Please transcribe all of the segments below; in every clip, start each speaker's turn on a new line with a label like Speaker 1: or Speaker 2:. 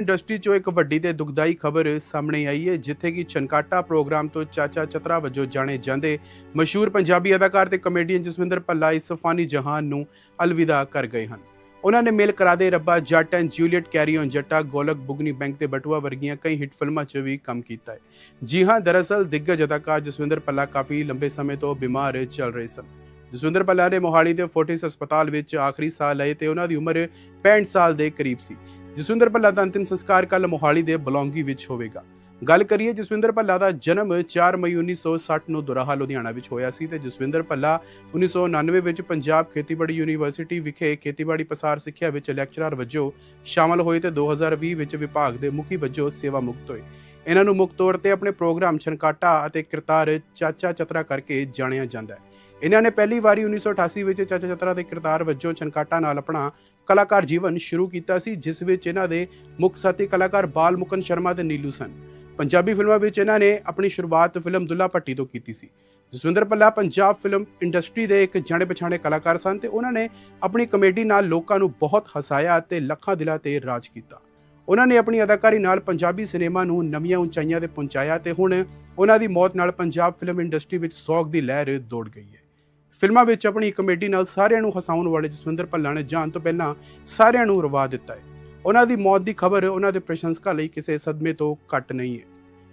Speaker 1: Industry 'ਚੋਂ ਇੱਕ ਵੱਡੀ ਤੇ ਦੁਖਦਾਈ ਖਬਰ ਸਾਹਮਣੇ ਆਈ ਹੈ, ਜਿੱਥੇ ਕਿ ਚਨਕਾਟਾ ਪ੍ਰੋਗਰਾਮ ਤੋਂ ਚਾਚਾ ਚਤਰਾ ਵਜੋਂ ਜਾਣੇ ਜਾਂਦੇ ਮਸ਼ਹੂਰ ਪੰਜਾਬੀ ਅਦਾਕਾਰ ਤੇ ਕਮੇਡੀਅਨ ਜਸਵਿੰਦਰ ਭੱਲਾ ਇਸ ਫਾਨੀ ਜਹਾਨ ਨੂੰ ਅਲਵਿਦਾ ਕਰ ਗਏ ਹਨ। ਉਹਨਾਂ ਨੇ ਮਿਲ ਕਰਾ ਦੇ ਰੱਬਾ Jatt and Juliet carry on Jatta, Golak Bugni bank ਤੇ ਬਟੂਆ ਵਰਗੀਆਂ ਕਈ ਹਿੱਟ ਫਿਲਮਾਂ 'ਚ ਵੀ ਕੰਮ ਕੀਤਾ ਹੈ। ਜੀ ਹਾਂ, ਦਰਅਸਲ ਦਿੱਗਜ ਅਦਾਕਾਰ ਜਸਵਿੰਦਰ ਭੱਲਾ ਕਾਫੀ ਲੰਬੇ ਸਮੇਂ ਤੋਂ ਬਿਮਾਰ ਚੱਲ ਰਹੇ ਸਨ। ਜਸਵਿੰਦਰ ਭੱਲਾ ਨੇ ਮੋਹਾਲੀ ਦੇ ਫੋਰਟਿਸ ਹਸਪਤਾਲ ਵਿੱਚ ਆਖਰੀ ਸਾਹ ਲਏ ਤੇ ਉਹਨਾਂ ਦੀ ਉਮਰ 65 ਸਾਲ ਦੇ ਕਰੀਬ ਸੀ। ਜਸਵਿੰਦਰ ਭੱਲਾ ਦਾ ਅੰਤਿਮ ਸੰਸਕਾਰ ਕੱਲ ਮੋਹਾਲੀ ਦੇ ਬਲੌਂਗੀ ਵਿੱਚ ਹੋਵੇਗਾ। ਗੱਲ ਕਰੀਏ ਜਸਵਿੰਦਰ ਭੱਲਾ ਦਾ ਜਨਮ 4 ਮਈ 1960 ਨੂੰ ਦੁਰਾਹਾ, ਲੁਧਿਆਣਾ ਵਿੱਚ ਹੋਇਆ ਸੀ ਤੇ ਜਸਵਿੰਦਰ ਭੱਲਾ 1999 ਵਿੱਚ ਪੰਜਾਬ ਖੇਤੀਬਾੜੀ ਯੂਨੀਵਰਸਿਟੀ ਵਿਖੇ ਖੇਤੀਬਾੜੀ ਪਸਾਰ ਸਿੱਖਿਆ ਵਿੱਚ ਲੈਕਚਰਰ ਵਜੋਂ ਸ਼ਾਮਲ ਹੋਏ ਤੇ 2020 ਵਿੱਚ ਵਿਭਾਗ ਦੇ ਮੁਖੀ ਵਜੋਂ ਸੇਵਾ ਮੁਕਤ ਹੋਏ। ਇਹਨਾਂ ਨੂੰ ਮੁੱਖ ਤੌਰ ਤੇ ਆਪਣੇ ਪ੍ਰੋਗਰਾਮ ਛਨਕਾਟਾ ਅਤੇ ਕਿਰਤਾਰ ਚਾਚਾ ਚਤਰਾ ਕਰਕੇ ਜਾਣਿਆ ਜਾਂਦਾ ਹੈ। ਇਹਨਾਂ ਨੇ ਪਹਿਲੀ ਵਾਰੀ 1988 ਵਿੱਚ ਚਾਚਾ ਚਤਰਾ ਦੇ ਕਿਰਤਾਰ ਵਜੋਂ ਛਨਕਾਟਾ ਨਾਲ ਆਪਣਾ ਕਲਾਕਾਰ ਜੀਵਨ ਸ਼ੁਰੂ ਕੀਤਾ ਸੀ, ਜਿਸ ਵਿੱਚ ਇਹਨਾਂ ਦੇ ਮੁੱਖ ਸਾਥੀ ਕਲਾਕਾਰ ਬਾਲ ਮੁਕਨ ਸ਼ਰਮਾ ਤੇ ਨੀਲੂ ਸਨ। ਪੰਜਾਬੀ ਫਿਲਮਾਂ ਵਿੱਚ ਇਹਨਾਂ ਨੇ ਆਪਣੀ ਸ਼ੁਰੂਆਤ ਫਿਲਮ ਦੁੱਲਾ ਭੱਟੀ ਤੋਂ ਕੀਤੀ ਸੀ। ਜਸਵਿੰਦਰ ਭੱਲਾ ਪੰਜਾਬ ਫਿਲਮ ਇੰਡਸਟਰੀ ਦੇ ਇੱਕ ਜਾਣੇ ਪਛਾਣੇ ਕਲਾਕਾਰ ਸਨ ਤੇ ਉਹਨਾਂ ਨੇ ਆਪਣੀ ਕਮੇਡੀ ਨਾਲ ਲੋਕਾਂ ਨੂੰ ਬਹੁਤ ਹਸਾਇਆ ਅਤੇ ਲੱਖਾਂ ਦਿਲਾਂ ਤੇ ਰਾਜ ਕੀਤਾ। ਉਹਨਾਂ ਨੇ ਆਪਣੀ ਅਦਾਕਾਰੀ ਨਾਲ ਪੰਜਾਬੀ ਸਿਨੇਮਾ ਨੂੰ ਨਵੀਆਂ ਉਚਾਈਆਂ ਤੇ ਪਹੁੰਚਾਇਆ ਤੇ ਹੁਣ ਉਹਨਾਂ ਦੀ ਮੌਤ ਨਾਲ ਪੰਜਾਬ ਫਿਲਮ ਇੰਡਸਟਰੀ ਵਿੱਚ ਸੋਗ ਦੀ ਲਹਿਰ ਦੌੜ ਗਈ ਹੈ। ਫਿਲਮਾਂ ਵਿੱਚ ਆਪਣੀ ਕਮੇਡੀ ਨਾਲ ਸਾਰਿਆਂ ਨੂੰ ਹਸਾਉਣ ਵਾਲੇ ਜਸਵਿੰਦਰ ਭੱਲਾ ਨੇ ਜਾਣ ਤੋਂ ਪਹਿਲਾਂ ਸਾਰਿਆਂ ਨੂੰ ਰਵਾ ਦਿੱਤਾ ਹੈ। ਉਹਨਾਂ ਦੀ ਮੌਤ ਦੀ ਖਬਰ ਉਹਨਾਂ ਦੇ ਪ੍ਰਸ਼ੰਸਕਾਂ ਲਈ ਕਿਸੇ ਸਦਮੇ ਤੋਂ ਘੱਟ ਨਹੀਂ ਹੈ।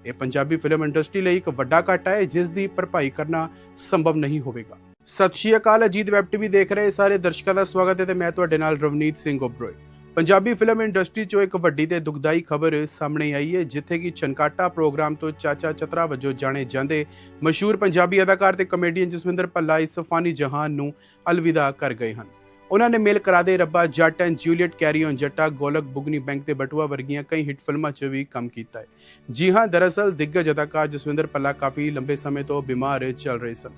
Speaker 1: ਇਹ ਪੰਜਾਬੀ ਫਿਲਮ ਇੰਡਸਟਰੀ ਲਈ ਇੱਕ ਵੱਡਾ ਘਾਟਾ ਹੈ, ਜਿਸ ਦੀ ਭਰਪਾਈ ਕਰਨਾ ਸੰਭਵ ਨਹੀਂ ਹੋਵੇਗਾ। ਸਤਿ ਸ਼੍ਰੀ ਅਕਾਲ, ਅਜੀਤ ਵੈਬ ਟੀਵੀ ਦੇਖ ਰਹੇ ਸਾਰੇ ਦਰਸ਼ਕਾਂ ਦਾ ਸਵਾਗਤ ਹੈ ਤੇ ਮੈਂ ਤੁਹਾਡੇ ਨਾਲ ਰਵਨੀਤ ਸਿੰਘ ਓਬਰੋਏ ਪੰਜਾਬੀ ਫਿਲਮ ਇੰਡਸਟਰੀ 'ਚੋਂ ਇੱਕ ਵੱਡੀ ਤੇ ਦੁਖਦਾਈ ਖਬਰ ਸਾਹਮਣੇ ਆਈ ਹੈ, ਜਿੱਥੇ ਕਿ ਚਨਕਾਟਾ ਪ੍ਰੋਗਰਾਮ ਤੋਂ ਚਾਚਾ ਚਤਰਾ ਵਜੋਂ ਜਾਣੇ ਜਾਂਦੇ ਮਸ਼ਹੂਰ ਪੰਜਾਬੀ ਅਦਾਕਾਰ ਤੇ ਕਮੇਡੀਅਨ ਜਸਵਿੰਦਰ ਭੱਲਾ ਇਸ ਫਾਨੀ ਜਹਾਨ ਨੂੰ ਅਲਵਿਦਾ ਕਰ ਗਏ ਹਨ। ਉਹਨਾਂ ਨੇ ਮੇਲ ਕਰਾ ਦੇ ਰੱਬਾ Jatt and Juliet carry on Jatta, Golak Bugni bank ਤੇ ਬਟੂਆ ਵਰਗੀਆਂ ਕਈ ਹਿੱਟ ਫਿਲਮਾਂ 'ਚ ਵੀ ਕੰਮ ਕੀਤਾ ਹੈ। ਜੀ ਹਾਂ, ਦਰਅਸਲ ਦਿੱਗਜ ਅਦਾਕਾਰ ਜਸਵਿੰਦਰ ਭੱਲਾ ਕਾਫੀ ਲੰਬੇ ਸਮੇਂ ਤੋਂ ਬਿਮਾਰ ਚੱਲ ਰਹੇ ਸਨ।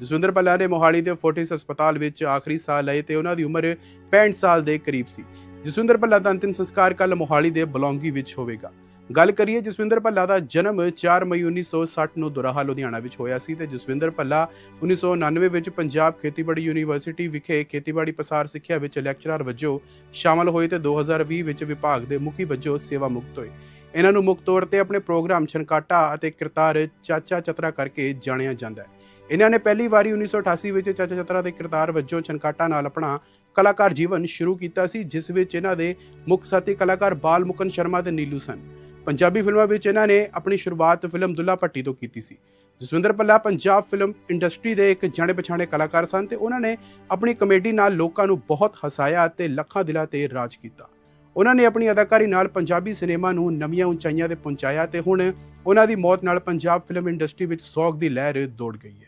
Speaker 1: ਜਸਵਿੰਦਰ ਭੱਲਾ ਨੇ ਮੋਹਾਲੀ ਦੇ ਫੋਰਟਿਸ ਹਸਪਤਾਲ ਵਿੱਚ ਆਖਰੀ ਸਾਹ ਲਏ ਤੇ ਉਹਨਾਂ ਦੀ ਉਮਰ 65 ਸਾਲ ਦੇ ਕਰੀਬ ਸੀ। ਜਸਵਿੰਦਰ ਭੱਲਾ ਦਾ ਅੰਤਿਮ ਸੰਸਕਾਰ ਕੱਲ ਮੋਹਾਲੀ ਦੇ ਬਲੌਂਗੀ ਵਿੱਚ ਹੋਵੇਗਾ। ਗੱਲ ਕਰੀਏ ਜਸਵਿੰਦਰ ਭੱਲਾ ਦਾ ਜਨਮ 4 ਮਈ 1960 ਨੂੰ ਦੁਰਾਹਾ, ਲੁਧਿਆਣਾ ਵਿੱਚ ਹੋਇਆ ਸੀ ਤੇ ਜਸਵਿੰਦਰ ਭੱਲਾ 1999 ਵਿੱਚ ਪੰਜਾਬ ਖੇਤੀਬਾੜੀ ਯੂਨੀਵਰਸਿਟੀ ਵਿਖੇ ਖੇਤੀਬਾੜੀ ਪਸਾਰ ਸਿੱਖਿਆ ਵਿੱਚ ਲੈਕਚਰਰ ਵਜੋਂ ਸ਼ਾਮਲ ਹੋਏ ਤੇ 2020 ਵਿੱਚ ਵਿਭਾਗ ਦੇ ਮੁਖੀ ਵਜੋਂ ਸੇਵਾ ਮੁਕਤ ਹੋਏ। ਇਹਨਾਂ ਨੂੰ ਮੁੱਖ ਤੌਰ ਤੇ ਆਪਣੇ ਪ੍ਰੋਗਰਾਮ ਛਨਕਾਟਾ ਅਤੇ ਕਿਰਤਾਰ ਚਾਚਾ ਚਤਰਾ ਕਰਕੇ ਜਾਣਿਆ ਜਾਂਦਾ ਹੈ। ਇਹਨਾਂ ਨੇ ਪਹਿਲੀ ਵਾਰੀ 1988 ਵਿੱਚ ਚਾਚਾ ਚਤਰਾ ਦੇ ਕਿਰਤਾਰ ਵਜੋਂ ਛਨਕਾਟਾ ਨਾਲ ਆਪਣਾ ਕਲਾਕਾਰ ਜੀਵਨ ਸ਼ੁਰੂ ਕੀਤਾ ਸੀ, ਜਿਸ ਵਿੱਚ ਇਹਨਾਂ ਦੇ ਮੁੱਖ ਸਾਥੀ ਕਲਾਕਾਰ ਬਾਲ ਮੁਕਨ ਸ਼ਰਮਾ ਤੇ ਨੀਲੂ ਸਨ। ਪੰਜਾਬੀ ਫਿਲਮਾਂ ਵਿੱਚ ਇਹਨਾਂ ਨੇ ਆਪਣੀ ਸ਼ੁਰੂਆਤ ਫਿਲਮ ਦੁੱਲਾ ਭੱਟੀ ਤੋਂ ਕੀਤੀ ਸੀ। ਜਸਵਿੰਦਰ ਭੱਲਾ ਪੰਜਾਬ ਫਿਲਮ ਇੰਡਸਟਰੀ ਦੇ ਇੱਕ ਜਾਣੇ ਪਛਾਣੇ ਕਲਾਕਾਰ ਸਨ ਤੇ ਉਹਨਾਂ ਨੇ ਆਪਣੀ ਕਮੇਡੀ ਨਾਲ ਲੋਕਾਂ ਨੂੰ ਬਹੁਤ ਹਸਾਇਆ ਅਤੇ ਲੱਖਾਂ ਦਿਲਾਂ ਤੇ ਰਾਜ ਕੀਤਾ। ਉਹਨਾਂ ਨੇ ਆਪਣੀ ਅਦਾਕਾਰੀ ਨਾਲ ਪੰਜਾਬੀ ਸਿਨੇਮਾ ਨੂੰ ਨਵੀਆਂ ਉਚਾਈਆਂ ਤੇ ਪਹੁੰਚਾਇਆ ਤੇ ਹੁਣ ਉਹਨਾਂ ਦੀ ਮੌਤ ਨਾਲ ਪੰਜਾਬ ਫਿਲਮ ਇੰਡਸਟਰੀ ਵਿੱਚ ਸੋਗ ਦੀ ਲਹਿਰ ਦੌੜ ਗਈ ਹੈ।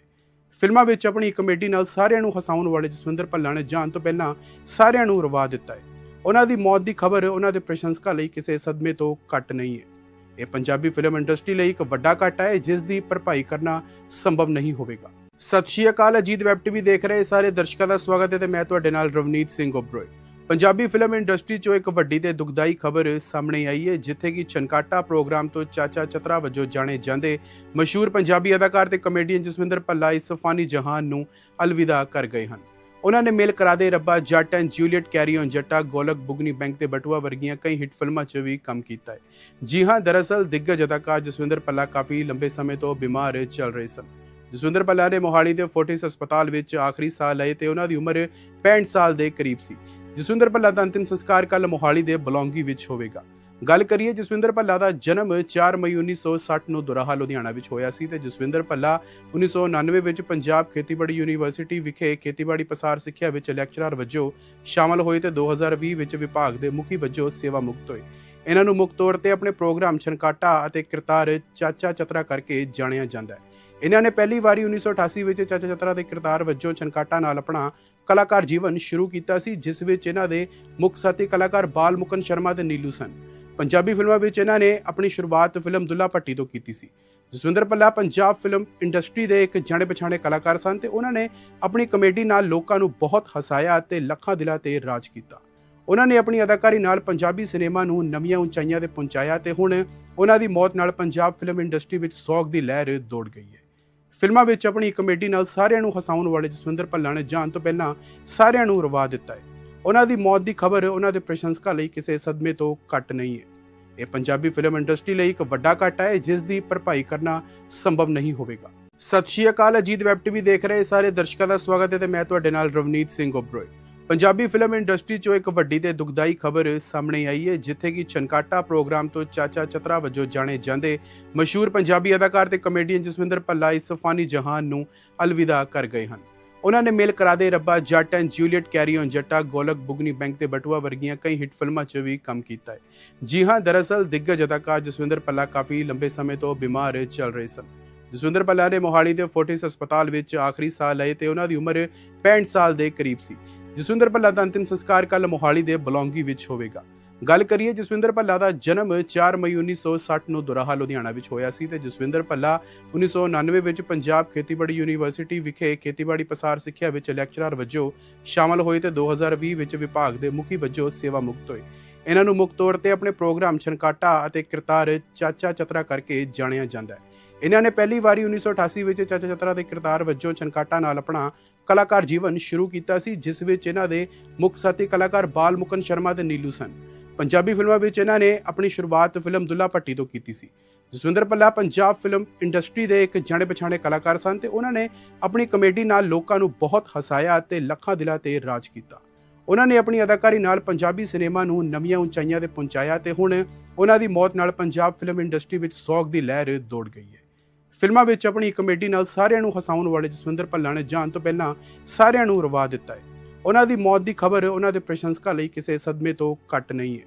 Speaker 1: ਫਿਲਮਾਂ ਵਿੱਚ ਆਪਣੀ ਕਮੇਡੀ ਨਾਲ ਸਾਰਿਆਂ ਨੂੰ ਹਸਾਉਣ ਵਾਲੇ ਜਸਵਿੰਦਰ ਭੱਲਾ ਨੇ ਜਾਣ ਤੋਂ ਪਹਿਲਾਂ ਸਾਰਿਆਂ ਨੂੰ ਰਵਾ ਦਿੱਤਾ ਹੈ। ਉਹਨਾਂ ਦੀ ਮੌਤ ਦੀ ਖਬਰ ਉਹਨਾਂ ਦੇ ਪ੍ਰਸ਼ੰਸਕਾਂ ਲਈ ਕਿਸੇ ਸਦਮੇ ਤੋਂ ਘੱਟ ਨਹੀਂ ਹੈ। ਇਹ ਪੰਜਾਬੀ ਫਿਲਮ ਇੰਡਸਟਰੀ ਲਈ ਇੱਕ ਵੱਡਾ ਘਾਟਾ ਹੈ, ਜਿਸ ਦੀ ਭਰਪਾਈ ਕਰਨਾ ਸੰਭਵ ਨਹੀਂ ਹੋਵੇਗਾ। ਸਤਿ ਸ਼੍ਰੀ ਅਕਾਲ, ਅਜੀਤ ਵੈਬ ਟੀਵੀ ਦੇਖ ਰਹੇ ਸਾਰੇ ਦਰਸ਼ਕਾਂ ਦਾ ਸਵਾਗਤ ਹੈ ਤੇ ਮੈਂ ਤੁਹਾਡੇ ਨਾਲ ਰਵਨੀਤ ਸਿੰਘ ਓਬਰੋਏ ਪੰਜਾਬੀ ਫਿਲਮ ਇੰਡਸਟਰੀ 'ਚੋਂ ਇੱਕ ਵੱਡੀ ਤੇ ਦੁਖਦਾਈ ਖਬਰ ਸਾਹਮਣੇ ਆਈ ਹੈ, ਜਿੱਥੇ ਕਿ ਚਨਕਾਟਾ ਪ੍ਰੋਗਰਾਮ ਤੋਂ ਚਾਚਾ ਚਤਰਾ ਵਜੋਂ ਜਾਣੇ ਜਾਂਦੇ ਮਸ਼ਹੂਰ ਪੰਜਾਬੀ ਅਦਾਕਾਰ ਤੇ ਕਮੇਡੀਅਨ ਜਸਵਿੰਦਰ ਭੱਲਾ ਇਸ ਫਾਨੀ ਜਹਾਨ ਨੂੰ ਅਲਵਿਦਾ ਕਰ ਗਏ ਹਨ। ਉਹਨਾਂ ਨੇ ਮੇਲ ਕਰਾ ਦੇ ਰੱਬਾ Jatt and Juliet carry on Jatta, Golak Bugni bank ਤੇ ਬਟੂਆ ਵਰਗੀਆਂ ਕਈ ਹਿੱਟ ਫਿਲਮਾਂ 'ਚ ਵੀ ਕੰਮ ਕੀਤਾ ਹੈ। ਜੀ ਹਾਂ, ਦਰਅਸਲ ਦਿੱਗਜ ਅਦਾਕਾਰ ਜਸਵਿੰਦਰ ਭੱਲਾ ਕਾਫੀ ਲੰਬੇ ਸਮੇਂ ਤੋਂ ਬਿਮਾਰ ਚੱਲ ਰਹੇ ਸਨ। ਜਸਵਿੰਦਰ ਭੱਲਾ ਨੇ ਮੋਹਾਲੀ ਦੇ ਫੋਰਟਿਸ ਹਸਪਤਾਲ ਵਿੱਚ ਆਖਰੀ ਸਾਹ ਲਏ ਤੇ ਉਹਨਾਂ ਦੀ ਉਮਰ 65 ਸਾਲ ਦੇ ਕਰੀਬ ਸੀ। ਜਸਵਿੰਦਰ ਭੱਲਾ ਦਾ ਅੰਤਿਮ ਸੰਸਕਾਰ ਕੱਲ ਮੋਹਾਲੀ ਦੇ ਬਲੌਂਗੀ ਵਿੱਚ ਹੋਵੇਗਾ। ਗੱਲ ਕਰੀਏ ਜਸਵਿੰਦਰ ਭੱਲਾ ਦਾ ਜਨਮ 4 ਮਈ 1960 ਨੂੰ ਦੁਰਾਹਾ, ਲੁਧਿਆਣਾ ਵਿੱਚ ਹੋਇਆ ਸੀ ਤੇ ਜਸਵਿੰਦਰ ਭੱਲਾ 1999 ਵਿੱਚ ਪੰਜਾਬ ਖੇਤੀਬਾੜੀ ਯੂਨੀਵਰਸਿਟੀ ਵਿਖੇ ਖੇਤੀਬਾੜੀ ਪਸਾਰ ਸਿੱਖਿਆ ਵਿੱਚ ਲੈਕਚਰਰ ਵਜੋਂ ਸ਼ਾਮਲ ਹੋਏ ਤੇ 2020 ਵਿੱਚ ਵਿਭਾਗ ਦੇ ਮੁਖੀ ਵਜੋਂ ਸੇਵਾ ਮੁਕਤ ਹੋਏ। ਇਹਨਾਂ ਨੂੰ ਮੁੱਖ ਤੌਰ ਤੇ ਆਪਣੇ ਪ੍ਰੋਗਰਾਮ ਛਨਕਾਟਾ ਅਤੇ ਕਿਰਤਾਰ ਚਾਚਾ ਚਤਰਾ ਕਰਕੇ ਜਾਣਿਆ ਜਾਂਦਾ ਹੈ। ਇਹਨਾਂ ਨੇ ਪਹਿਲੀ ਵਾਰੀ 1988 ਵਿੱਚ ਚਾਚਾ ਚਤਰਾ ਦੇ ਕਿਰਤਾਰ ਵਜੋਂ ਛਨਕਾਟਾ ਨਾਲ ਆਪਣਾ ਕਲਾਕਾਰ ਜੀਵਨ ਸ਼ੁਰੂ ਕੀਤਾ ਸੀ, ਜਿਸ ਵਿੱਚ ਇਹਨਾਂ ਦੇ ਮੁੱਖ ਸਾਥੀ ਕਲਾਕਾਰ ਬਾਲ ਮੁਕਨ ਸ਼ਰਮਾ ਤੇ ਨੀਲੂ ਸਨ। ਪੰਜਾਬੀ ਫਿਲਮਾਂ ਵਿੱਚ ਇਹਨਾਂ ਨੇ ਆਪਣੀ ਸ਼ੁਰੂਆਤ ਫਿਲਮ ਦੁੱਲਾ ਭੱਟੀ ਤੋਂ ਕੀਤੀ ਸੀ। ਜਸਵਿੰਦਰ ਭੱਲਾ ਪੰਜਾਬ ਫਿਲਮ ਇੰਡਸਟਰੀ ਦੇ ਇੱਕ ਜਾਣੇ ਪਛਾਣੇ ਕਲਾਕਾਰ ਸਨ ਤੇ ਉਹਨਾਂ ਨੇ ਆਪਣੀ ਕਮੇਡੀ ਨਾਲ ਲੋਕਾਂ ਨੂੰ ਬਹੁਤ ਹਸਾਇਆ ਅਤੇ ਲੱਖਾਂ ਦਿਲਾਂ ਤੇ ਰਾਜ ਕੀਤਾ। ਉਹਨਾਂ ਨੇ ਆਪਣੀ ਅਦਾਕਾਰੀ ਨਾਲ ਪੰਜਾਬੀ ਸਿਨੇਮਾ ਨੂੰ ਨਵੀਆਂ ਉਚਾਈਆਂ ਤੇ ਪਹੁੰਚਾਇਆ ਤੇ ਹੁਣ ਉਹਨਾਂ ਦੀ ਮੌਤ ਨਾਲ ਪੰਜਾਬ ਫਿਲਮ ਇੰਡਸਟਰੀ ਵਿੱਚ ਸੋਗ ਦੀ ਲਹਿਰ ਦੌੜ ਗਈ ਹੈ। ਫਿਲਮਾਂ ਵਿੱਚ ਆਪਣੀ ਕਮੇਡੀ ਨਾਲ ਸਾਰਿਆਂ ਨੂੰ ਹਸਾਉਣ ਵਾਲੇ ਜਸਵਿੰਦਰ ਭੱਲਾ ਨੇ ਜਾਣ ਤੋਂ ਪਹਿਲਾਂ ਸਾਰਿਆਂ ਨੂੰ ਰਵਾ ਦਿੱਤਾ ਹੈ। ਉਹਨਾਂ ਦੀ ਮੌਤ ਦੀ ਖਬਰ ਉਹਨਾਂ ਦੇ ਪ੍ਰਸ਼ੰਸਕਾਂ ਲਈ ਕਿਸੇ ਸਦਮੇ ਤੋਂ ਘੱਟ ਨਹੀਂ ਹੈ। ਇਹ ਪੰਜਾਬੀ ਫਿਲਮ ਇੰਡਸਟਰੀ ਲਈ ਇੱਕ ਵੱਡਾ ਘਾਟਾ ਹੈ, ਜਿਸ ਦੀ ਭਰਪਾਈ ਕਰਨਾ ਸੰਭਵ ਨਹੀਂ ਹੋਵੇਗਾ। ਸਤਿ ਸ਼੍ਰੀ ਅਕਾਲ, ਅਜੀਤ ਵੈਬ ਟੀਵੀ ਦੇਖ ਰਹੇ ਸਾਰੇ ਦਰਸ਼ਕਾਂ ਦਾ ਸਵਾਗਤ ਹੈ ਤੇ ਮੈਂ ਤੁਹਾਡੇ ਨਾਲ ਰਵਨੀਤ ਸਿੰਘ ਓਬਰੋਏ ਪੰਜਾਬੀ ਫਿਲਮ ਇੰਡਸਟਰੀ 'ਚੋਂ ਇੱਕ ਵੱਡੀ ਤੇ ਦੁਖਦਾਈ ਖਬਰ ਸਾਹਮਣੇ ਆਈ ਹੈ, ਜਿੱਥੇ ਕਿ ਛਨਕਾਟਾ ਪ੍ਰੋਗਰਾਮ ਤੋਂ ਚਾਚਾ ਚਤਰਾ ਵਜੋਂ ਜਾਣੇ ਜਾਂਦੇ ਮਸ਼ਹੂਰ ਪੰਜਾਬੀ ਅਦਾਕਾਰ ਤੇ ਕਮੇਡੀਅਨ ਜਸਵਿੰਦਰ ਭੱਲਾ ਇਸ ਫਾਨੀ ਜਹਾਨ ਨੂੰ ਅਲਵਿਦਾ ਕਰ ਗਏ ਹਨ। ਉਹਨਾਂ ਨੇ ਮੇਲ ਕਰਾ ਦੇ ਰੱਬਾ Jatt and Juliet carry on Jatta, Golak Bugni bank ਤੇ ਬਟੂਆ ਵਰਗੀਆਂ ਕਈ ਹਿੱਟ ਫਿਲਮਾਂ 'ਚ ਵੀ ਕੰਮ ਕੀਤਾ ਹੈ। ਜੀ ਹਾਂ, ਦਰਅਸਲ ਦਿੱਗਜ ਅਦਾਕਾਰ ਜਸਵਿੰਦਰ ਭੱਲਾ ਕਾਫੀ ਲੰਬੇ ਸਮੇਂ ਤੋਂ ਬਿਮਾਰ ਚੱਲ ਰਹੇ ਸਨ। ਜਸਵਿੰਦਰ ਭੱਲਾ ਨੇ ਮੋਹਾਲੀ ਦੇ ਫੋਰਟਿਸ ਹਸਪਤਾਲ ਵਿੱਚ ਆਖਰੀ ਸਾਹ ਲਏ ਤੇ ਉਹਨਾਂ ਦੀ ਉਮਰ 65 ਸਾਲ ਦੇ ਕਰੀਬ ਸੀ। ਜਸਵਿੰਦਰ ਭੱਲਾ ਦਾ ਅੰਤਿਮ ਸੰਸਕਾਰ ਕੱਲ ਮੋਹਾਲੀ ਦੇ ਬਲੌਂਗੀ ਵਿੱਚ ਹੋਵੇਗਾ। ਗੱਲ ਕਰੀਏ ਜਸਵਿੰਦਰ ਭੱਲਾ ਦਾ ਜਨਮ 4 ਮਈ 1960 ਨੂੰ ਦੁਰਾਹਾ, ਲੁਧਿਆਣਾ ਵਿੱਚ ਹੋਇਆ ਸੀ ਤੇ ਜਸਵਿੰਦਰ ਭੱਲਾ 1999 ਵਿੱਚ ਪੰਜਾਬ ਖੇਤੀਬਾੜੀ ਯੂਨੀਵਰਸਿਟੀ ਵਿਖੇ ਖੇਤੀਬਾੜੀ ਪਸਾਰ ਸਿੱਖਿਆ ਵਿੱਚ ਲੈਕਚਰਰ ਵਜੋਂ ਸ਼ਾਮਲ ਹੋਏ ਤੇ 2020 ਵਿੱਚ ਵਿਭਾਗ ਦੇ ਮੁਖੀ ਵਜੋਂ ਸੇਵਾ ਮੁਕਤ ਹੋਏ। ਇਹਨਾਂ ਨੂੰ ਮੁੱਖ ਤੌਰ ਤੇ ਆਪਣੇ ਪ੍ਰੋਗਰਾਮ ਛਨਕਾਟਾ ਅਤੇ ਕਿਰਤਾਰ ਚਾਚਾ ਚਤਰਾ ਕਰਕੇ ਜਾਣਿਆ ਜਾਂਦਾ ਹੈ। ਇਹਨਾਂ ਨੇ ਪਹਿਲੀ ਵਾਰੀ 1988 ਵਿੱਚ ਚਾਚਾ ਚਤਰਾ ਦੇ ਕਿਰਤਾਰ ਵਜੋਂ ਛਨਕਾਟਾ ਨਾਲ ਆਪਣਾ ਕਲਾਕਾਰ ਜੀਵਨ ਸ਼ੁਰੂ ਕੀਤਾ ਸੀ, ਜਿਸ ਵਿੱਚ ਇਹਨਾਂ ਦੇ ਮੁੱਖ ਸਾਥੀ ਕਲਾਕਾਰ ਬਾਲ ਮੁਕਨ ਸ਼ਰਮਾ ਤੇ ਨੀਲੂ ਸਨ। ਪੰਜਾਬੀ ਫਿਲਮਾਂ ਵਿੱਚ ਇਹਨਾਂ ਨੇ ਆਪਣੀ ਸ਼ੁਰੂਆਤ ਫਿਲਮ ਦੁੱਲਾ ਭੱਟੀ ਤੋਂ ਕੀਤੀ ਸੀ। ਜਸਵਿੰਦਰ ਭੱਲਾ ਪੰਜਾਬ ਫਿਲਮ ਇੰਡਸਟਰੀ ਦੇ ਇੱਕ ਜਾਣੇ ਪਛਾਣੇ ਕਲਾਕਾਰ ਸਨ ਤੇ ਉਹਨਾਂ ਨੇ ਆਪਣੀ ਕਮੇਡੀ ਨਾਲ ਲੋਕਾਂ ਨੂੰ ਬਹੁਤ ਹਸਾਇਆ ਅਤੇ ਲੱਖਾਂ ਦਿਲਾਂ ਤੇ ਰਾਜ ਕੀਤਾ। ਉਹਨਾਂ ਨੇ ਆਪਣੀ ਅਦਾਕਾਰੀ ਨਾਲ ਪੰਜਾਬੀ ਸਿਨੇਮਾ ਨੂੰ ਨਵੀਆਂ ਉਚਾਈਆਂ ਤੇ ਪਹੁੰਚਾਇਆ ਤੇ ਹੁਣ ਉਹਨਾਂ ਦੀ ਮੌਤ ਨਾਲ ਪੰਜਾਬ ਫਿਲਮ ਇੰਡਸਟਰੀ ਵਿੱਚ ਸੋਗ ਦੀ ਲਹਿਰ ਦੌੜ ਗਈ ਹੈ। ਫਿਲਮਾਂ ਵਿੱਚ ਆਪਣੀ ਕਮੇਡੀ ਨਾਲ ਸਾਰਿਆਂ ਨੂੰ ਹਸਾਉਣ ਵਾਲੇ ਜਸਵਿੰਦਰ ਭੱਲਾ ਨੇ ਜਾਣ ਤੋਂ ਪਹਿਲਾਂ ਸਾਰਿਆਂ ਨੂੰ ਰਵਾ ਦਿੱਤਾ ਹੈ। ਉਹਨਾਂ ਦੀ ਮੌਤ ਦੀ ਖਬਰ ਉਹਨਾਂ ਦੇ ਪ੍ਰਸ਼ੰਸਕਾਂ ਲਈ ਕਿਸੇ ਸਦਮੇ ਤੋਂ ਘੱਟ ਨਹੀਂ ਹੈ।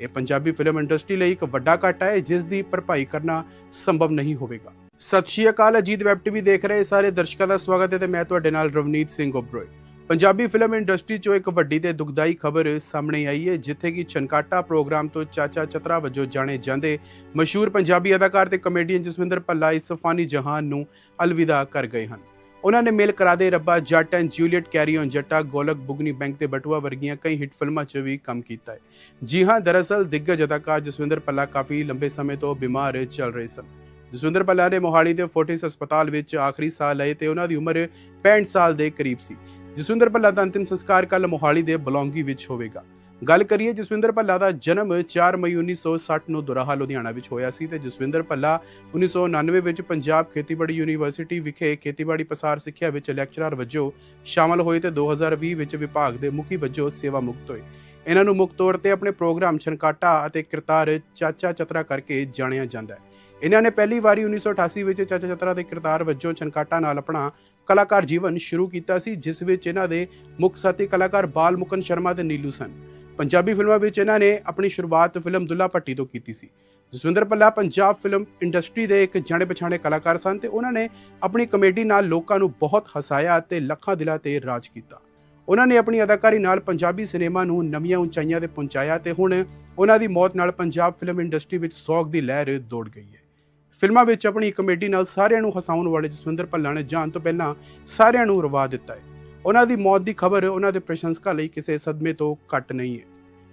Speaker 1: ਇਹ ਪੰਜਾਬੀ ਫਿਲਮ ਇੰਡਸਟਰੀ ਲਈ ਇੱਕ ਵੱਡਾ ਘਾਟਾ ਹੈ, ਜਿਸ ਦੀ ਭਰਪਾਈ ਕਰਨਾ ਸੰਭਵ ਨਹੀਂ ਹੋਵੇਗਾ। ਸਤਿ ਸ਼੍ਰੀ ਅਕਾਲ, ਅਜੀਤ ਵੈਬ ਟੀਵੀ ਦੇਖ ਰਹੇ ਸਾਰੇ ਦਰਸ਼ਕਾਂ ਦਾ ਸਵਾਗਤ ਹੈ ਤੇ ਮੈਂ ਤੁਹਾਡੇ ਨਾਲ ਰਵਨੀਤ ਸਿੰਘ ਓਬਰੋਏ ਪੰਜਾਬੀ ਫਿਲਮ ਇੰਡਸਟਰੀ 'ਚੋਂ ਇੱਕ ਵੱਡੀ ਤੇ ਦੁਖਦਾਈ ਖਬਰ ਸਾਹਮਣੇ ਆਈ ਹੈ, ਜਿੱਥੇ ਕਿ ਛਨਕਾਟਾ ਪ੍ਰੋਗਰਾਮ ਤੋਂ ਚਾਚਾ ਚਤਰਾ ਵਜੋਂ ਜਾਣੇ ਜਾਂਦੇ ਮਸ਼ਹੂਰ ਪੰਜਾਬੀ ਅਦਾਕਾਰ ਤੇ ਕਮੇਡੀਅਨ ਜਸਵਿੰਦਰ ਭੱਲਾ ਇਸ ਫਾਨੀ ਜਹਾਨ ਨੂੰ ਅਲਵਿਦਾ ਕਰ ਗਏ ਹਨ। ਉਹਨਾਂ ਨੇ ਮੇਲ ਕਰਾ ਦੇ ਰੱਬਾ Jatt and Juliet carry on Jatta, Golak Bugni bank ਤੇ ਬਟੂਆ ਵਰਗੀਆਂ ਕਈ ਹਿੱਟ ਫਿਲਮਾਂ 'ਚ ਵੀ ਕੰਮ ਕੀਤਾ ਹੈ। ਜੀ ਹਾਂ, ਦਰਅਸਲ ਦਿੱਗਜ ਅਦਾਕਾਰ ਜਸਵਿੰਦਰ ਭੱਲਾ ਕਾਫੀ ਲੰਬੇ ਸਮੇਂ ਤੋਂ ਬਿਮਾਰ ਚੱਲ ਰਹੇ ਸਨ। ਜਸਵਿੰਦਰ ਭੱਲਾ ਨੇ ਮੋਹਾਲੀ ਦੇ ਫੋਰਟਿਸ ਹਸਪਤਾਲ ਵਿੱਚ ਆਖਰੀ ਸਾਹ ਲਏ ਤੇ ਉਹਨਾਂ ਦੀ ਉਮਰ 65 ਸਾਲ ਦੇ ਕਰੀਬ ਸੀ। ਜਸਵਿੰਦਰ ਭੱਲਾ ਦਾ ਅੰਤਿਮ ਸੰਸਕਾਰ ਕੱਲ ਮੋਹਾਲੀ ਦੇ ਬਲੌਂਗੀ ਵਿੱਚ ਹੋਵੇਗਾ। ਗੱਲ ਕਰੀਏ ਜਸਵਿੰਦਰ ਭੱਲਾ ਦਾ ਜਨਮ 4 ਮਈ 1960 ਨੂੰ ਦੁਰਾਹਾ, ਲੁਧਿਆਣਾ ਵਿੱਚ ਹੋਇਆ ਸੀ ਤੇ ਜਸਵਿੰਦਰ ਭੱਲਾ 1999 ਵਿੱਚ ਪੰਜਾਬ ਖੇਤੀਬਾੜੀ ਯੂਨੀਵਰਸਿਟੀ ਵਿਖੇ ਖੇਤੀਬਾੜੀ ਪਸਾਰ ਸਿੱਖਿਆ ਵਿੱਚ ਲੈਕਚਰਰ ਵਜੋਂ ਸ਼ਾਮਲ ਹੋਏ ਤੇ 2020 ਵਿੱਚ ਵਿਭਾਗ ਦੇ ਮੁਖੀ ਵਜੋਂ ਸੇਵਾ ਮੁਕਤ ਹੋਏ। ਇਹਨਾਂ ਨੂੰ ਮੁੱਖ ਤੌਰ ਤੇ ਆਪਣੇ ਪ੍ਰੋਗਰਾਮ ਛਨਕਾਟਾ ਅਤੇ ਕਿਰਤਾਰ ਚਾਚਾ ਚਤਰਾ ਕਰਕੇ ਜਾਣਿਆ ਜਾਂਦਾ ਹੈ। ਇਹਨਾਂ ਨੇ ਪਹਿਲੀ ਵਾਰੀ 1988 ਵਿੱਚ ਚਾਚਾ ਚਤਰਾ ਦੇ ਕਿਰਦਾਰ ਵਜੋਂ ਛਨਕਾਟਾ ਨਾਲ ਆਪਣਾ ਕਲਾਕਾਰ ਜੀਵਨ ਸ਼ੁਰੂ ਕੀਤਾ ਸੀ, ਜਿਸ ਵਿੱਚ ਇਹਨਾਂ ਦੇ ਮੁੱਖ ਸਾਥੀ ਕਲਾਕਾਰ ਬਾਲ ਮੁਕਨ ਸ਼ਰਮਾ ਤੇ ਨੀਲੂ ਸਨ। ਪੰਜਾਬੀ ਫਿਲਮਾਂ ਵਿੱਚ ਇਹਨਾਂ ਨੇ ਆਪਣੀ ਸ਼ੁਰੂਆਤ ਫਿਲਮ ਦੁੱਲਾ ਭੱਟੀ ਤੋਂ ਕੀਤੀ ਸੀ। ਜਸਵਿੰਦਰ ਭੱਲਾ ਪੰਜਾਬ ਫਿਲਮ ਇੰਡਸਟਰੀ ਦੇ ਇੱਕ ਜਾਣੇ ਪਛਾਣੇ ਕਲਾਕਾਰ ਸਨ ਤੇ ਉਹਨਾਂ ਨੇ ਆਪਣੀ ਕਮੇਡੀ ਨਾਲ ਲੋਕਾਂ ਨੂੰ ਬਹੁਤ ਹਸਾਇਆ ਅਤੇ ਲੱਖਾਂ ਦਿਲਾਂ ਤੇ ਰਾਜ ਕੀਤਾ। ਉਹਨਾਂ ਨੇ ਆਪਣੀ ਅਦਾਕਾਰੀ ਨਾਲ ਪੰਜਾਬੀ ਸਿਨੇਮਾ ਨੂੰ ਨਵੀਆਂ ਉਚਾਈਆਂ ਤੇ ਪਹੁੰਚਾਇਆ ਤੇ ਹੁਣ ਉਹਨਾਂ ਦੀ ਮੌਤ ਨਾਲ ਪੰਜਾਬ ਫਿਲਮ ਇੰਡਸਟਰੀ ਵਿੱਚ ਸੋਗ ਦੀ ਲਹਿਰ ਦੌੜ ਗਈ ਹੈ। ਫਿਲਮਾਂ ਵਿੱਚ ਆਪਣੀ ਕਮੇਡੀ ਨਾਲ ਸਾਰਿਆਂ ਨੂੰ ਹਸਾਉਣ ਵਾਲੇ ਜਸਵਿੰਦਰ ਭੱਲਾ ਨੇ ਜਾਣ ਤੋਂ ਪਹਿਲਾਂ ਸਾਰਿਆਂ ਨੂੰ ਰਵਾ ਦਿੱਤਾ ਹੈ। ਉਹਨਾਂ ਦੀ ਮੌਤ ਦੀ ਖਬਰ ਉਹਨਾਂ ਦੇ ਪ੍ਰਸ਼ੰਸਕਾਂ ਲਈ ਕਿਸੇ ਸਦਮੇ ਤੋਂ ਘੱਟ ਨਹੀਂ ਹੈ।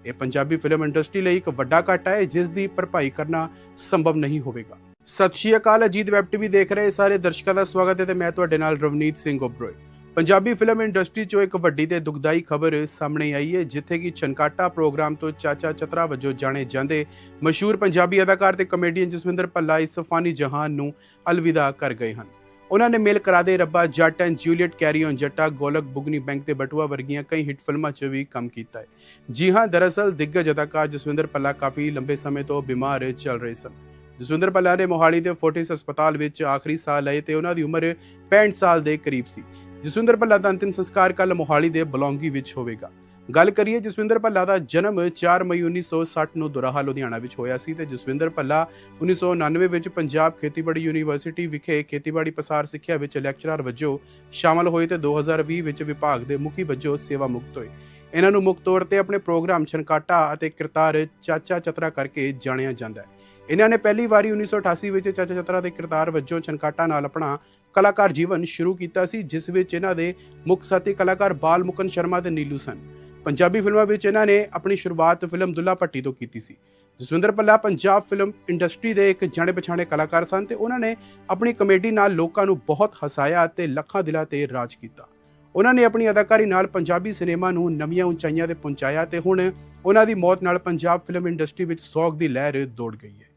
Speaker 1: ਇਹ ਪੰਜਾਬੀ ਫਿਲਮ ਇੰਡਸਟਰੀ ਲਈ ਇੱਕ ਵੱਡਾ ਘਾਟਾ ਹੈ, ਜਿਸ ਦੀ ਭਰਪਾਈ ਕਰਨਾ ਸੰਭਵ ਨਹੀਂ ਹੋਵੇਗਾ। ਸਤਿ ਸ਼੍ਰੀ ਅਕਾਲ, ਅਜੀਤ ਵੈਬ ਟੀਵੀ ਦੇਖ ਰਹੇ ਸਾਰੇ ਦਰਸ਼ਕਾਂ ਦਾ ਸਵਾਗਤ ਹੈ ਤੇ ਮੈਂ ਤੁਹਾਡੇ ਨਾਲ ਰਵਨੀਤ ਸਿੰਘ ਓਬਰੋਏ ਪੰਜਾਬੀ ਫਿਲਮ ਇੰਡਸਟਰੀ 'ਚੋਂ ਇੱਕ ਵੱਡੀ ਤੇ ਦੁਖਦਾਈ ਖਬਰ ਸਾਹਮਣੇ ਆਈ ਹੈ, ਜਿੱਥੇ ਕਿ ਛਨਕਾਟਾ ਪ੍ਰੋਗਰਾਮ ਤੋਂ ਚਾਚਾ ਚਤਰਾ ਵਜੋਂ ਜਾਣੇ ਜਾਂਦੇ ਮਸ਼ਹੂਰ ਪੰਜਾਬੀ ਅਦਾਕਾਰ ਤੇ ਕਮੇਡੀਅਨ ਜਸਵਿੰਦਰ ਭੱਲਾ ਇਸ ਫਾਨੀ ਜਹਾਨ ਨੂੰ ਅਲਵਿਦਾ ਕਰ ਗਏ ਹਨ। ਉਹਨਾਂ ਨੇ ਮੇਲ ਕਰਾ ਦੇ ਰੱਬਾ Jatt and Juliet carry on Jatta, Golak Bugni bank ਤੇ ਬਟੂਆ ਵਰਗੀਆਂ ਕਈ ਹਿੱਟ ਫਿਲਮਾਂ 'ਚ ਵੀ ਕੰਮ ਕੀਤਾ ਹੈ। ਜੀ ਹਾਂ, ਦਰਅਸਲ ਦਿੱਗਜ ਅਦਾਕਾਰ ਜਸਵਿੰਦਰ ਭੱਲਾ ਕਾਫੀ ਲੰਬੇ ਸਮੇਂ ਤੋਂ ਬਿਮਾਰ ਚੱਲ ਰਹੇ ਸਨ। ਜਸਵਿੰਦਰ ਭੱਲਾ ਨੇ ਮੋਹਾਲੀ ਦੇ ਫੋਰਟਿਸ ਹਸਪਤਾਲ ਵਿੱਚ ਆਖਰੀ ਸਾਹ ਲਏ ਤੇ ਉਹਨਾਂ ਦੀ ਉਮਰ 65 ਸਾਲ ਦੇ ਕਰੀਬ ਸੀ। ਜਸਵਿੰਦਰ ਭੱਲਾ ਦਾ ਅੰਤਿਮ ਸੰਸਕਾਰ ਕੱਲ ਮੋਹਾਲੀ ਦੇ ਬਲੌਂਗੀ ਵਿੱਚ ਹੋਵੇਗਾ। ਗੱਲ ਕਰੀਏ ਜਸਵਿੰਦਰ ਭੱਲਾ ਦਾ ਜਨਮ 4 ਮਈ 1960 ਨੂੰ ਦੁਰਾਹਾ, ਲੁਧਿਆਣਾ ਵਿੱਚ ਹੋਇਆ ਸੀ ਤੇ ਜਸਵਿੰਦਰ ਭੱਲਾ 1999 ਵਿੱਚ ਪੰਜਾਬ ਖੇਤੀਬਾੜੀ ਯੂਨੀਵਰਸਿਟੀ ਵਿਖੇ ਖੇਤੀਬਾੜੀ ਪਸਾਰ ਸਿੱਖਿਆ ਵਿੱਚ ਲੈਕਚਰਰ ਵਜੋਂ ਸ਼ਾਮਲ ਹੋਏ ਤੇ 2020 ਵਿੱਚ ਵਿਭਾਗ ਦੇ ਮੁਖੀ ਵਜੋਂ ਸੇਵਾ ਮੁਕਤ ਹੋਏ। ਇਹਨਾਂ ਨੂੰ ਮੁੱਖ ਤੌਰ ਤੇ ਆਪਣੇ ਪ੍ਰੋਗਰਾਮ ਛਨਕਾਟਾ ਅਤੇ ਕਿਰਤਾਰ ਚਾਚਾ ਚਤਰਾ ਕਰਕੇ ਜਾਣਿਆ ਜਾਂਦਾ ਹੈ। ਇਹਨਾਂ ਨੇ ਪਹਿਲੀ ਵਾਰੀ 1988 ਵਿੱਚ ਚਾਚਾ ਚਤਰਾ ਦੇ ਕਿਰਤਾਰ ਵਜੋਂ ਛਨਕਾਟਾ ਨਾਲ ਆਪਣਾ ਕਲਾਕਾਰ ਜੀਵਨ ਸ਼ੁਰੂ ਕੀਤਾ ਸੀ, ਜਿਸ ਵਿੱਚ ਇਹਨਾਂ ਦੇ ਮੁੱਖ ਸਾਥੀ ਕਲਾਕਾਰ ਬਾਲ ਮੁਕਨ ਸ਼ਰਮਾ ਤੇ ਨੀਲੂ ਸਨ। ਪੰਜਾਬੀ ਫਿਲਮਾਂ ਵਿੱਚ ਇਹਨਾਂ ਨੇ ਆਪਣੀ ਸ਼ੁਰੂਆਤ ਫਿਲਮ ਦੁੱਲਾ ਭੱਟੀ ਤੋਂ ਕੀਤੀ ਸੀ। ਜਸਵਿੰਦਰ ਭੱਲਾ ਪੰਜਾਬ ਫਿਲਮ ਇੰਡਸਟਰੀ ਦੇ ਇੱਕ ਜਾਣੇ ਪਛਾਣੇ ਕਲਾਕਾਰ ਸਨ ਤੇ ਉਹਨਾਂ ਨੇ ਆਪਣੀ ਕਮੇਡੀ ਨਾਲ ਲੋਕਾਂ ਨੂੰ ਬਹੁਤ ਹਸਾਇਆ ਅਤੇ ਲੱਖਾਂ ਦਿਲਾਂ ਤੇ ਰਾਜ ਕੀਤਾ। ਉਹਨਾਂ ਨੇ ਆਪਣੀ ਅਦਾਕਾਰੀ ਨਾਲ ਪੰਜਾਬੀ ਸਿਨੇਮਾ ਨੂੰ ਨਵੀਆਂ ਉਚਾਈਆਂ ਤੇ ਪਹੁੰਚਾਇਆ ਤੇ ਹੁਣ ਉਹਨਾਂ ਦੀ ਮੌਤ ਨਾਲ ਪੰਜਾਬ ਫਿਲਮ ਇੰਡਸਟਰੀ ਵਿੱਚ ਸੋਗ ਦੀ ਲਹਿਰ ਦੌੜ ਗਈ ਹੈ।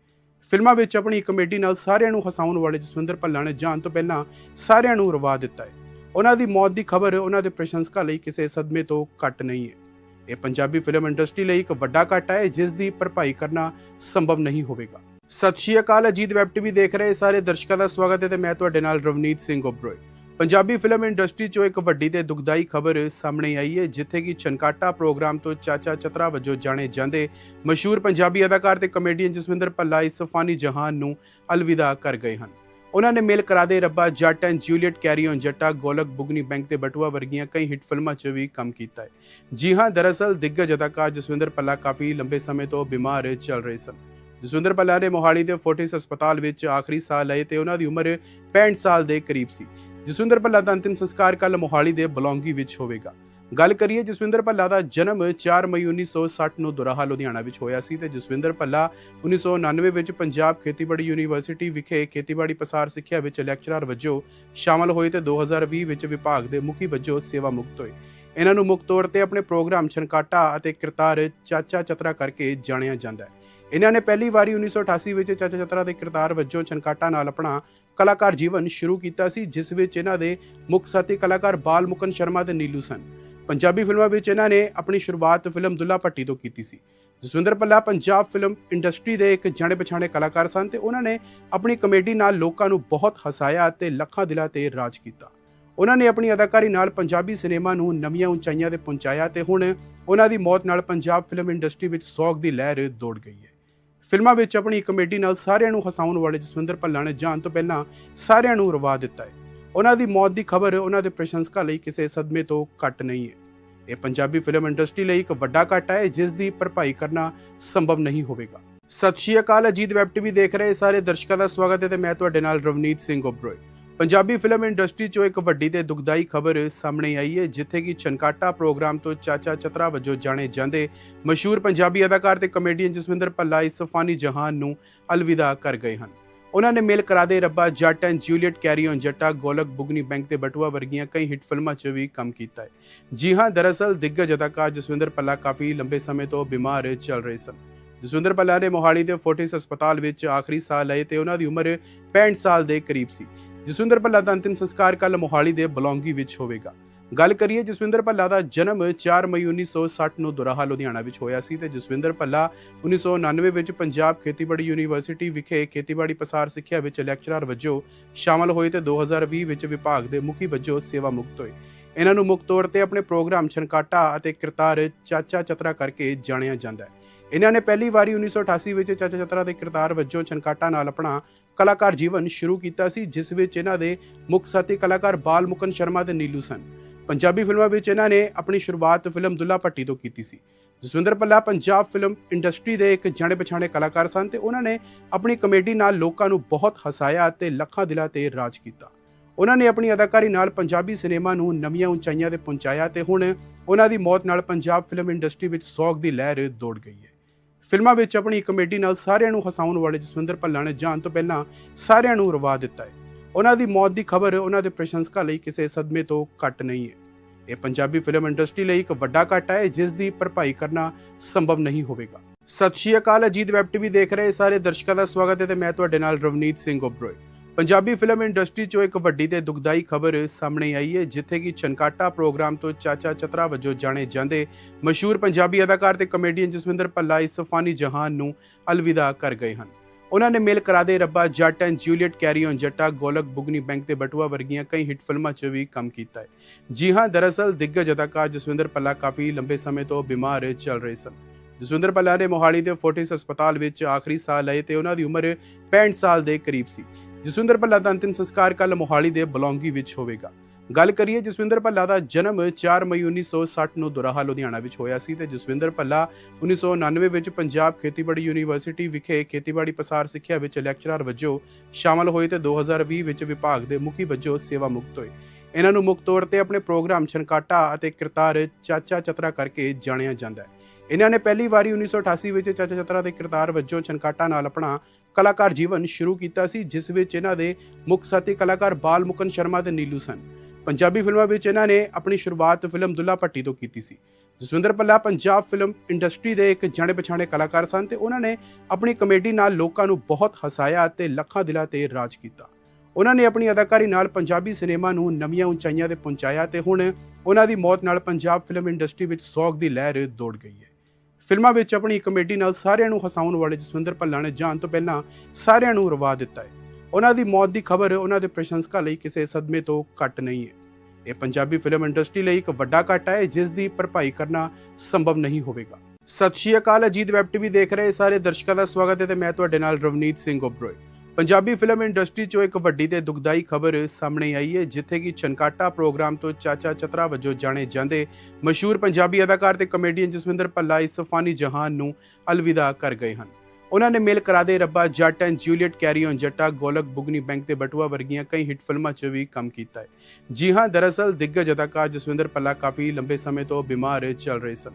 Speaker 1: ਫਿਲਮਾਂ ਵਿੱਚ ਆਪਣੀ ਕਮੇਡੀ ਨਾਲ ਸਾਰਿਆਂ ਨੂੰ ਹਸਾਉਣ ਵਾਲੇ ਜਸਵਿੰਦਰ ਭੱਲਾ ਨੇ ਜਾਣ ਤੋਂ ਪਹਿਲਾਂ ਸਾਰਿਆਂ ਨੂੰ ਰਵਾ ਦਿੱਤਾ ਹੈ। ਉਹਨਾਂ ਦੀ ਮੌਤ ਦੀ ਖਬਰ ਉਹਨਾਂ ਦੇ ਪ੍ਰਸ਼ੰਸਕਾਂ ਲਈ ਕਿਸੇ ਸਦਮੇ ਤੋਂ ਘੱਟ ਨਹੀਂ ਹੈ। ਇਹ ਪੰਜਾਬੀ ਫਿਲਮ ਇੰਡਸਟਰੀ ਲਈ ਇੱਕ ਵੱਡਾ ਘਾਟਾ ਹੈ, ਜਿਸ ਦੀ ਭਰਪਾਈ ਕਰਨਾ ਸੰਭਵ ਨਹੀਂ ਹੋਵੇਗਾ। ਸਤਿ ਸ਼੍ਰੀ ਅਕਾਲ, ਅਜੀਤ ਵੈਬ ਟੀਵੀ ਦੇਖ ਰਹੇ ਸਾਰੇ ਦਰਸ਼ਕਾਂ ਦਾ ਸਵਾਗਤ ਹੈ ਤੇ ਮੈਂ ਤੁਹਾਡੇ ਨਾਲ ਰਵਨੀਤ ਸਿੰਘ ਓਬਰੋਏ ਪੰਜਾਬੀ ਫਿਲਮ ਇੰਡਸਟਰੀ 'ਚੋਂ ਇੱਕ ਵੱਡੀ ਤੇ ਦੁਖਦਾਈ ਖਬਰ ਸਾਹਮਣੇ ਆਈ ਹੈ, ਜਿੱਥੇ ਕਿ ਚਨਕਾਟਾ ਪ੍ਰੋਗਰਾਮ ਤੋਂ ਚਾਚਾ ਚਤਰਾ ਵਜੋਂ ਜਾਣੇ ਜਾਂਦੇ ਮਸ਼ਹੂਰ ਪੰਜਾਬੀ ਅਦਾਕਾਰ ਤੇ ਕਮੇਡੀਅਨ ਜਸਵਿੰਦਰ ਭੱਲਾ ਇਸ ਫਾਨੀ ਜਹਾਨ ਨੂੰ ਅਲਵਿਦਾ ਕਰ ਗਏ ਹਨ। ਉਹਨਾਂ ਨੇ ਮੇਲ ਕਰਾ ਦੇ ਰੱਬਾ Jatt and Juliet carry on Jatta, Golak Bugni bank ਤੇ ਬਟੂਆ ਵਰਗੀਆਂ ਕਈ ਹਿੱਟ ਫਿਲਮਾਂ 'ਚ ਵੀ ਕੰਮ ਕੀਤਾ ਹੈ। ਜੀ ਹਾਂ, ਦਰਅਸਲ ਦਿੱਗਜ ਅਦਾਕਾਰ ਜਸਵਿੰਦਰ ਭੱਲਾ ਕਾਫੀ ਲੰਬੇ ਸਮੇਂ ਤੋਂ ਬਿਮਾਰ ਚੱਲ ਰਹੇ ਸਨ। ਜਸਵਿੰਦਰ ਭੱਲਾ ਨੇ ਮੋਹਾਲੀ ਦੇ ਫੋਰਟਿਸ ਹਸਪਤਾਲ ਵਿੱਚ ਆਖਰੀ ਸਾਹ ਲਏ ਤੇ ਉਹਨਾਂ ਦੀ ਉਮਰ 65 ਸਾਲ ਦੇ ਕਰੀਬ ਸੀ। ਜਸਵਿੰਦਰ ਭੱਲਾ ਦਾ ਅੰਤਿਮ ਸੰਸਕਾਰ ਕੱਲ ਮੋਹਾਲੀ ਦੇ ਬਲੌਂਗੀ ਵਿੱਚ ਹੋਵੇਗਾ। ਗੱਲ ਕਰੀਏ ਜਸਵਿੰਦਰ ਭੱਲਾ ਦਾ ਜਨਮ 4 ਮਈ 1960 ਨੂੰ ਦੁਰਾਹਾ, ਲੁਧਿਆਣਾ ਵਿੱਚ ਹੋਇਆ ਸੀ ਤੇ ਜਸਵਿੰਦਰ ਭੱਲਾ 1999 ਵਿੱਚ ਪੰਜਾਬ ਖੇਤੀਬਾੜੀ ਯੂਨੀਵਰਸਿਟੀ ਵਿਖੇ ਖੇਤੀਬਾੜੀ ਪਸਾਰ ਸਿੱਖਿਆ ਵਿੱਚ ਲੈਕਚਰਰ ਵਜੋਂ ਸ਼ਾਮਲ ਹੋਏ ਤੇ 2020 ਵਿੱਚ ਵਿਭਾਗ ਦੇ ਮੁਖੀ ਵਜੋਂ ਸੇਵਾ ਮੁਕਤ ਹੋਏ। ਇਹਨਾਂ ਨੂੰ ਮੁੱਖ ਤੌਰ ਤੇ ਆਪਣੇ ਪ੍ਰੋਗਰਾਮ ਛਨਕਾਟਾ ਅਤੇ ਕਿਰਤਾਰ ਚਾਚਾ ਚਤਰਾ ਕਰਕੇ ਜਾਣਿਆ ਜਾਂਦਾ ਹੈ। ਇਹਨਾਂ ਨੇ ਪਹਿਲੀ ਵਾਰੀ 1988 ਵਿੱਚ ਚਾਚਾ ਚਤਰਾ ਦੇ ਕਿਰਤਾਰ ਵਜੋਂ ਛਨਕਾਟਾ ਨਾਲ ਆਪਣਾ ਕਲਾਕਾਰ ਜੀਵਨ ਸ਼ੁਰੂ ਕੀਤਾ ਸੀ, ਜਿਸ ਵਿੱਚ ਇਹਨਾਂ ਦੇ ਮੁੱਖ ਸਾਥੀ ਕਲਾਕਾਰ ਬਾਲ ਮੁਕਨ ਸ਼ਰਮਾ ਤੇ ਨੀਲੂ ਸਨ। ਪੰਜਾਬੀ ਫਿਲਮਾਂ ਵਿੱਚ ਇਹਨਾਂ ਨੇ ਆਪਣੀ ਸ਼ੁਰੂਆਤ ਫਿਲਮ ਦੁੱਲਾ ਭੱਟੀ ਤੋਂ ਕੀਤੀ ਸੀ। ਜਸਵਿੰਦਰ ਭੱਲਾ ਪੰਜਾਬ ਫਿਲਮ ਇੰਡਸਟਰੀ ਦੇ ਇੱਕ ਜਾਣੇ ਪਛਾਣੇ ਕਲਾਕਾਰ ਸਨ ਤੇ ਉਹਨਾਂ ਨੇ ਆਪਣੀ ਕਮੇਡੀ ਨਾਲ ਲੋਕਾਂ ਨੂੰ ਬਹੁਤ ਹਸਾਇਆ ਅਤੇ ਲੱਖਾਂ ਦਿਲਾਂ ਤੇ ਰਾਜ ਕੀਤਾ। ਉਹਨਾਂ ਨੇ ਆਪਣੀ ਅਦਾਕਾਰੀ ਨਾਲ ਪੰਜਾਬੀ ਸਿਨੇਮਾ ਨੂੰ ਨਵੀਆਂ ਉਚਾਈਆਂ ਤੇ ਪਹੁੰਚਾਇਆ ਤੇ ਹੁਣ ਉਹਨਾਂ ਦੀ ਮੌਤ ਨਾਲ ਪੰਜਾਬ ਫਿਲਮ ਇੰਡਸਟਰੀ ਵਿੱਚ ਸੋਗ ਦੀ ਲਹਿਰ ਦੌੜ ਗਈ ਹੈ। ਫਿਲਮਾਂ ਵਿੱਚ ਆਪਣੀ ਕਮੇਡੀ ਨਾਲ ਸਾਰਿਆਂ ਨੂੰ ਹਸਾਉਣ ਵਾਲੇ ਜਸਵਿੰਦਰ ਭੱਲਾ ਨੇ ਜਾਣ ਤੋਂ ਪਹਿਲਾਂ ਸਾਰਿਆਂ ਨੂੰ ਰਵਾ ਦਿੱਤਾ ਹੈ। ਉਹਨਾਂ ਦੀ ਮੌਤ ਦੀ ਖਬਰ ਉਹਨਾਂ ਦੇ ਪ੍ਰਸ਼ੰਸਕਾਂ ਲਈ ਕਿਸੇ ਸਦਮੇ ਤੋਂ ਘੱਟ ਨਹੀਂ ਹੈ। ਇਹ ਪੰਜਾਬੀ ਫਿਲਮ ਇੰਡਸਟਰੀ ਲਈ ਇੱਕ ਵੱਡਾ ਘਾਟਾ ਹੈ, ਜਿਸ ਦੀ ਭਰਪਾਈ ਕਰਨਾ ਸੰਭਵ ਨਹੀਂ ਹੋਵੇਗਾ। ਸਤਿ ਸ਼੍ਰੀ ਅਕਾਲ, ਅਜੀਤ ਵੈਬ ਟੀਵੀ ਦੇਖ ਰਹੇ ਸਾਰੇ ਦਰਸ਼ਕਾਂ ਦਾ ਸਵਾਗਤ ਹੈ ਤੇ ਮੈਂ ਤੁਹਾਡੇ ਨਾਲ ਰਵਨੀਤ ਸਿੰਘ ਓਬਰੋਏ ਪੰਜਾਬੀ ਫਿਲਮ ਇੰਡਸਟਰੀ 'ਚੋਂ ਇੱਕ ਵੱਡੀ ਤੇ ਦੁਖਦਾਈ ਖਬਰ ਸਾਹਮਣੇ ਆਈ ਹੈ, ਜਿੱਥੇ ਕਿ ਚਨਕਾਟਾ ਪ੍ਰੋਗਰਾਮ ਤੋਂ ਚਾਚਾ ਚਤਰਾ ਵਜੋਂ ਜਾਣੇ ਜਾਂਦੇ ਮਸ਼ਹੂਰ ਪੰਜਾਬੀ ਅਦਾਕਾਰ ਤੇ ਕਮੇਡੀਅਨ ਜਸਵਿੰਦਰ ਭੱਲਾ ਇਸ ਫਾਨੀ ਜਹਾਨ ਨੂੰ ਅਲਵਿਦਾ ਕਰ ਗਏ ਹਨ। ਉਹਨਾਂ ਨੇ ਮੇਲ ਕਰਾ ਦੇ ਰੱਬਾ Jatt and Juliet carry on Jatta, Golak Bugni bank ਤੇ ਬਟੂਆ ਵਰਗੀਆਂ ਕਈ ਹਿੱਟ ਫਿਲਮਾਂ 'ਚ ਵੀ ਕੰਮ ਕੀਤਾ ਹੈ। ਜੀ ਹਾਂ, ਦਰਅਸਲ ਦਿੱਗਜ ਅਦਾਕਾਰ ਜਸਵਿੰਦਰ ਭੱਲਾ ਕਾਫੀ ਲੰਬੇ ਸਮੇਂ ਤੋਂ ਬਿਮਾਰ ਚੱਲ ਰਹੇ ਸਨ। ਜਸਵਿੰਦਰ ਭੱਲਾ ਨੇ ਮੋਹਾਲੀ ਦੇ ਫੋਰਟਿਸ ਹਸਪਤਾਲ ਵਿੱਚ ਆਖਰੀ ਸਾਹ ਲਏ ਤੇ ਉਹਨਾਂ ਦੀ ਉਮਰ 65 ਸਾਲ ਦੇ ਕਰੀਬ ਸੀ। ਜਸਵਿੰਦਰ ਭੱਲਾ ਦਾ ਅੰਤਿਮ ਸੰਸਕਾਰ ਕੱਲ ਮੋਹਾਲੀ ਦੇ ਬਲੌਂਗੀ ਵਿੱਚ ਹੋਵੇਗਾ। ਗੱਲ ਕਰੀਏ ਜਸਵਿੰਦਰ ਭੱਲਾ ਦਾ ਜਨਮ 4 ਮਈ 1960 ਨੂੰ ਦੁਰਾਹਾ, ਲੁਧਿਆਣਾ ਵਿੱਚ ਹੋਇਆ ਸੀ ਤੇ ਜਸਵਿੰਦਰ ਭੱਲਾ 1999 ਵਿੱਚ ਪੰਜਾਬ ਖੇਤੀਬਾੜੀ ਯੂਨੀਵਰਸਿਟੀ ਵਿਖੇ ਖੇਤੀਬਾੜੀ ਪਸਾਰ ਸਿੱਖਿਆ ਵਿੱਚ ਲੈਕਚਰਰ ਵਜੋਂ ਸ਼ਾਮਲ ਹੋਏ ਤੇ 2020 ਵਿੱਚ ਵਿਭਾਗ ਦੇ ਮੁਖੀ ਵਜੋਂ ਸੇਵਾ ਮੁਕਤ ਹੋਏ। ਇਹਨਾਂ ਨੂੰ ਮੁੱਖ ਤੌਰ ਤੇ ਆਪਣੇ ਪ੍ਰੋਗਰਾਮ ਛਨਕਾਟਾ ਅਤੇ ਕਿਰਤਾਰ ਚਾਚਾ ਚਤਰਾ ਕਰਕੇ ਜਾਣਿਆ ਜਾਂਦਾ ਹੈ। ਇਹਨਾਂ ਨੇ ਪਹਿਲੀ ਵਾਰੀ 1988 ਵਿੱਚ ਚਾਚਾ ਚਤਰਾ ਦੇ ਕਿਰਤਾਰ ਵਜੋਂ ਛਨਕਾਟਾ ਨਾਲ ਆਪਣਾ ਕਲਾਕਾਰ ਜੀਵਨ ਸ਼ੁਰੂ ਕੀਤਾ ਸੀ, ਜਿਸ ਵਿੱਚ ਇਹਨਾਂ ਦੇ ਮੁੱਖ ਸਾਥੀ ਕਲਾਕਾਰ ਬਾਲ ਮੁਕਨ ਸ਼ਰਮਾ ਤੇ ਨੀਲੂ ਸਨ। ਪੰਜਾਬੀ ਫਿਲਮਾਂ ਵਿੱਚ ਇਹਨਾਂ ਨੇ ਆਪਣੀ ਸ਼ੁਰੂਆਤ ਫਿਲਮ ਦੁੱਲਾ ਭੱਟੀ ਤੋਂ ਕੀਤੀ ਸੀ। ਜਸਵਿੰਦਰ ਭੱਲਾ ਪੰਜਾਬ ਫਿਲਮ ਇੰਡਸਟਰੀ ਦੇ ਇੱਕ ਜਾਣੇ ਪਛਾਣੇ ਕਲਾਕਾਰ ਸਨ ਤੇ ਉਹਨਾਂ ਨੇ ਆਪਣੀ ਕਮੇਡੀ ਨਾਲ ਲੋਕਾਂ ਨੂੰ ਬਹੁਤ ਹਸਾਇਆ ਅਤੇ ਲੱਖਾਂ ਦਿਲਾਂ ਤੇ ਰਾਜ ਕੀਤਾ। ਉਹਨਾਂ ਨੇ ਆਪਣੀ ਅਦਾਕਾਰੀ ਨਾਲ ਪੰਜਾਬੀ ਸਿਨੇਮਾ ਨੂੰ ਨਵੀਆਂ ਉਚਾਈਆਂ ਤੇ ਪਹੁੰਚਾਇਆ ਤੇ ਹੁਣ ਉਹਨਾਂ ਦੀ ਮੌਤ ਨਾਲ ਪੰਜਾਬ ਫਿਲਮ ਇੰਡਸਟਰੀ ਵਿੱਚ ਸੋਗ ਦੀ ਲਹਿਰ ਦੌੜ ਗਈ ਹੈ। ਫਿਲਮਾਂ ਵਿੱਚ ਆਪਣੀ ਕਮੇਡੀ ਨਾਲ ਸਾਰਿਆਂ ਨੂੰ ਹਸਾਉਣ ਵਾਲੇ ਜਸਵਿੰਦਰ ਭੱਲਾ ਨੇ ਜਾਣ ਤੋਂ ਪਹਿਲਾਂ ਸਾਰਿਆਂ ਨੂੰ ਰਵਾ ਦਿੱਤਾ ਹੈ। ਉਹਨਾਂ ਦੀ ਮੌਤ ਦੀ ਖਬਰ ਉਹਨਾਂ ਦੇ ਪ੍ਰਸ਼ੰਸਕਾਂ ਲਈ ਕਿਸੇ ਸਦਮੇ ਤੋਂ ਘੱਟ ਨਹੀਂ ਹੈ। ਇਹ ਪੰਜਾਬੀ ਫਿਲਮ ਇੰਡਸਟਰੀ ਲਈ ਇੱਕ ਵੱਡਾ ਘਾਟਾ ਹੈ, ਜਿਸ ਦੀ ਭਰਪਾਈ ਕਰਨਾ ਸੰਭਵ ਨਹੀਂ ਹੋਵੇਗਾ। ਸਤਿ ਸ਼੍ਰੀ ਅਕਾਲ, ਅਜੀਤ ਵੈਬ ਟੀਵੀ ਦੇਖ ਰਹੇ ਸਾਰੇ ਦਰਸ਼ਕਾਂ ਦਾ ਸਵਾਗਤ ਹੈ ਤੇ ਮੈਂ ਤੁਹਾਡੇ ਨਾਲ ਰਵਨੀਤ ਸਿੰਘ ਓਬਰੋਏ ਪੰਜਾਬੀ ਫਿਲਮ ਇੰਡਸਟਰੀ 'ਚੋਂ ਇੱਕ ਵੱਡੀ ਤੇ ਦੁਖਦਾਈ ਖਬਰ ਸਾਹਮਣੇ ਆਈ ਹੈ, ਜਿੱਥੇ ਕਿ ਚਨਕਾਟਾ ਪ੍ਰੋਗਰਾਮ ਤੋਂ ਚਾਚਾ ਚਤਰਾ ਵਜੋਂ ਜਾਣੇ ਜਾਂਦੇ ਮਸ਼ਹੂਰ ਪੰਜਾਬੀ ਅਦਾਕਾਰ ਤੇ ਕਮੇਡੀਅਨ ਜਸਵਿੰਦਰ ਭੱਲਾ ਇਸ ਫਾਨੀ ਜਹਾਨ ਨੂੰ ਅਲਵਿਦਾ ਕਰ ਗਏ ਹਨ। ਉਹਨਾਂ ਨੇ ਮੇਲ Karade Rabba Jatt and Juliet carry on Jatta, Golak Bugni bank ਤੇ ਬਟੂਆ ਵਰਗੀਆਂ ਕਈ ਹਿੱਟ ਫਿਲਮਾਂ 'ਚ ਵੀ ਕੰਮ ਕੀਤਾ ਹੈ। ਜੀ ਹਾਂ, ਦਰਅਸਲ ਦਿੱਗਜ ਅਦਾਕਾਰ ਜਸਵਿੰਦਰ ਭੱਲਾ ਕਾਫੀ ਲੰਬੇ ਸਮੇਂ ਤੋਂ ਬਿਮਾਰ ਚੱਲ ਰਹੇ ਸਨ। ਜਸਵਿੰਦਰ ਭੱਲਾ ਨੇ ਮੋਹਾਲੀ ਦੇ ਫੋਰਟਿਸ ਹਸਪਤਾਲ ਵਿੱਚ ਆਖਰੀ ਸਾਹ ਲਏ ਤੇ ਉਹਨਾਂ ਦੀ ਉਮਰ 65 ਸਾਲ ਦੇ ਕਰੀਬ ਸੀ। ਜਸਵਿੰਦਰ ਭੱਲਾ ਦਾ ਅੰਤਿਮ ਸੰਸਕਾਰ ਕੱਲ ਮੋਹਾਲੀ ਦੇ ਬਲੌਂਗੀ ਵਿੱਚ ਹੋਵੇਗਾ। ਗੱਲ ਕਰੀਏ ਜਸਵਿੰਦਰ ਭੱਲਾ ਦਾ ਜਨਮ 4 ਮਈ 1960 ਨੂੰ ਦੁਰਾਹਾ, ਲੁਧਿਆਣਾ ਵਿੱਚ ਹੋਇਆ ਸੀ ਤੇ ਜਸਵਿੰਦਰ ਭੱਲਾ 1999 ਵਿੱਚ ਪੰਜਾਬ ਖੇਤੀਬਾੜੀ ਯੂਨੀਵਰਸਿਟੀ ਵਿਖੇ ਖੇਤੀਬਾੜੀ ਪਸਾਰ ਸਿੱਖਿਆ ਵਿੱਚ ਲੈਕਚਰਰ ਵਜੋਂ ਸ਼ਾਮਲ ਹੋਏ ਤੇ 2020 ਵਿੱਚ ਵਿਭਾਗ ਦੇ ਮੁਖੀ ਵਜੋਂ ਸੇਵਾ ਮੁਕਤ ਹੋਏ। ਇਹਨਾਂ ਨੂੰ ਮੁੱਖ ਤੌਰ ਤੇ ਆਪਣੇ ਪ੍ਰੋਗਰਾਮ ਛਨਕਾਟਾ ਅਤੇ ਕਿਰਤਾਰ ਚਾਚਾ ਚਤਰਾ ਕਰਕੇ ਜਾਣਿਆ ਜਾਂਦਾ ਹੈ। ਇਹਨਾਂ ਨੇ ਪਹਿਲੀ ਵਾਰੀ 1988 ਵਿੱਚ ਚਾਚਾ ਚਤਰਾ ਦੇ ਕਿਰਤਾਰ ਵਜੋਂ ਛਨਕਾਟਾ ਨਾਲ ਆਪਣਾ ਕਲਾਕਾਰ ਜੀਵਨ ਸ਼ੁਰੂ ਕੀਤਾ ਸੀ, ਜਿਸ ਵਿੱਚ ਇਹਨਾਂ ਦੇ ਮੁੱਖ ਸਾਥੀ ਕਲਾਕਾਰ ਬਾਲ ਮੁਕਨ ਸ਼ਰਮਾ ਤੇ ਨੀਲੂ ਸਨ। ਪੰਜਾਬੀ ਫਿਲਮਾਂ ਵਿੱਚ ਇਹਨਾਂ ਨੇ ਆਪਣੀ ਸ਼ੁਰੂਆਤ ਫਿਲਮ ਦੁੱਲਾ ਭੱਟੀ ਤੋਂ ਕੀਤੀ ਸੀ। ਜਸਵਿੰਦਰ ਪੱਲਾ ਪੰਜਾਬ ਫਿਲਮ ਇੰਡਸਟਰੀ ਦੇ ਇੱਕ ਜਾਣੇ ਪਛਾਣੇ ਕਲਾਕਾਰ ਸਨ ਤੇ ਉਹਨਾਂ ਨੇ ਆਪਣੀ ਕਮੇਡੀ ਨਾਲ ਲੋਕਾਂ ਨੂੰ ਬਹੁਤ ਹਸਾਇਆ ਅਤੇ ਲੱਖਾਂ ਦਿਲਾਂ ਤੇ ਰਾਜ ਕੀਤਾ। ਉਹਨਾਂ ਨੇ ਆਪਣੀ ਅਦਾਕਾਰੀ ਨਾਲ ਪੰਜਾਬੀ ਸਿਨੇਮਾ ਨੂੰ ਨਵੀਆਂ ਉਚਾਈਆਂ ਤੇ ਪਹੁੰਚਾਇਆ ਤੇ ਹੁਣ ਉਹਨਾਂ ਦੀ ਮੌਤ ਨਾਲ ਪੰਜਾਬ ਫਿਲਮ ਇੰਡਸਟਰੀ ਵਿੱਚ ਸੋਗ ਦੀ ਲਹਿਰ ਦੌੜ ਗਈ ਹੈ। ਫਿਲਮਾਂ ਵਿੱਚ ਆਪਣੀ ਕਮੇਡੀ ਨਾਲ ਸਾਰਿਆਂ ਨੂੰ ਹਸਾਉਣ ਵਾਲੇ ਜਸਵਿੰਦਰ ਭੱਲਾ ਨੇ ਜਾਣ ਤੋਂ ਪਹਿਲਾਂ ਸਾਰਿਆਂ ਨੂੰ ਰਵਾ ਦਿੱਤਾ ਹੈ। ਉਹਨਾਂ ਦੀ ਮੌਤ ਦੀ ਖਬਰ ਉਹਨਾਂ ਦੇ ਪ੍ਰਸ਼ੰਸਕਾਂ ਲਈ ਕਿਸੇ ਸਦਮੇ ਤੋਂ ਘੱਟ ਨਹੀਂ ਹੈ। ਇਹ ਪੰਜਾਬੀ ਫਿਲਮ ਇੰਡਸਟਰੀ ਲਈ ਇੱਕ ਵੱਡਾ ਘਾਟਾ ਹੈ, ਜਿਸ ਦੀ ਭਰਪਾਈ ਕਰਨਾ ਸੰਭਵ ਨਹੀਂ ਹੋਵੇਗਾ। ਸਤਿ ਸ਼੍ਰੀ ਅਕਾਲ, ਅਜੀਤ ਵੈਬ ਟੀਵੀ ਦੇਖ ਰਹੇ ਸਾਰੇ ਦਰਸ਼ਕਾਂ ਦਾ ਸਵਾਗਤ ਹੈ ਤੇ ਮੈਂ ਤੁਹਾਡੇ ਨਾਲ ਰਵਨੀਤ ਸਿੰਘ ਓਬਰੋਏ ਪੰਜਾਬੀ ਫਿਲਮ ਇੰਡਸਟਰੀ 'ਚੋਂ ਇੱਕ ਵੱਡੀ ਤੇ ਦੁਖਦਾਈ ਖਬਰ ਸਾਹਮਣੇ ਆਈ ਹੈ, ਜਿੱਥੇ ਕਿ ਚਨਕਾਟਾ ਪ੍ਰੋਗਰਾਮ ਤੋਂ ਚਾਚਾ ਚਤਰਾ ਵਜੋਂ ਜਾਣੇ ਜਾਂਦੇ ਮਸ਼ਹੂਰ ਪੰਜਾਬੀ ਅਦਾਕਾਰ ਤੇ ਕਮੇਡੀਅਨ ਜਸਵਿੰਦਰ ਭੱਲਾ ਇਸ ਫਾਨੀ ਜਹਾਨ ਨੂੰ ਅਲਵਿਦਾ ਕਰ ਗਏ ਹਨ। ਉਹਨਾਂ ਨੇ ਮੇਲ Karade Rabba Jatt and Juliet carry on Jatta, Golak Bugni bank ਤੇ ਬਟੂਆ ਵਰਗੀਆਂ ਕਈ ਹਿੱਟ ਫਿਲਮਾਂ 'ਚ ਵੀ ਕੰਮ ਕੀਤਾ ਹੈ। ਜੀ ਹਾਂ, ਦਰਅਸਲ ਦਿੱਗਜ ਅਦਾਕਾਰ ਜਸਵਿੰਦਰ ਭੱਲਾ ਕਾਫੀ ਲੰਬੇ ਸਮੇਂ ਤੋਂ ਬਿਮਾਰ ਚੱਲ ਰਹੇ ਸਨ।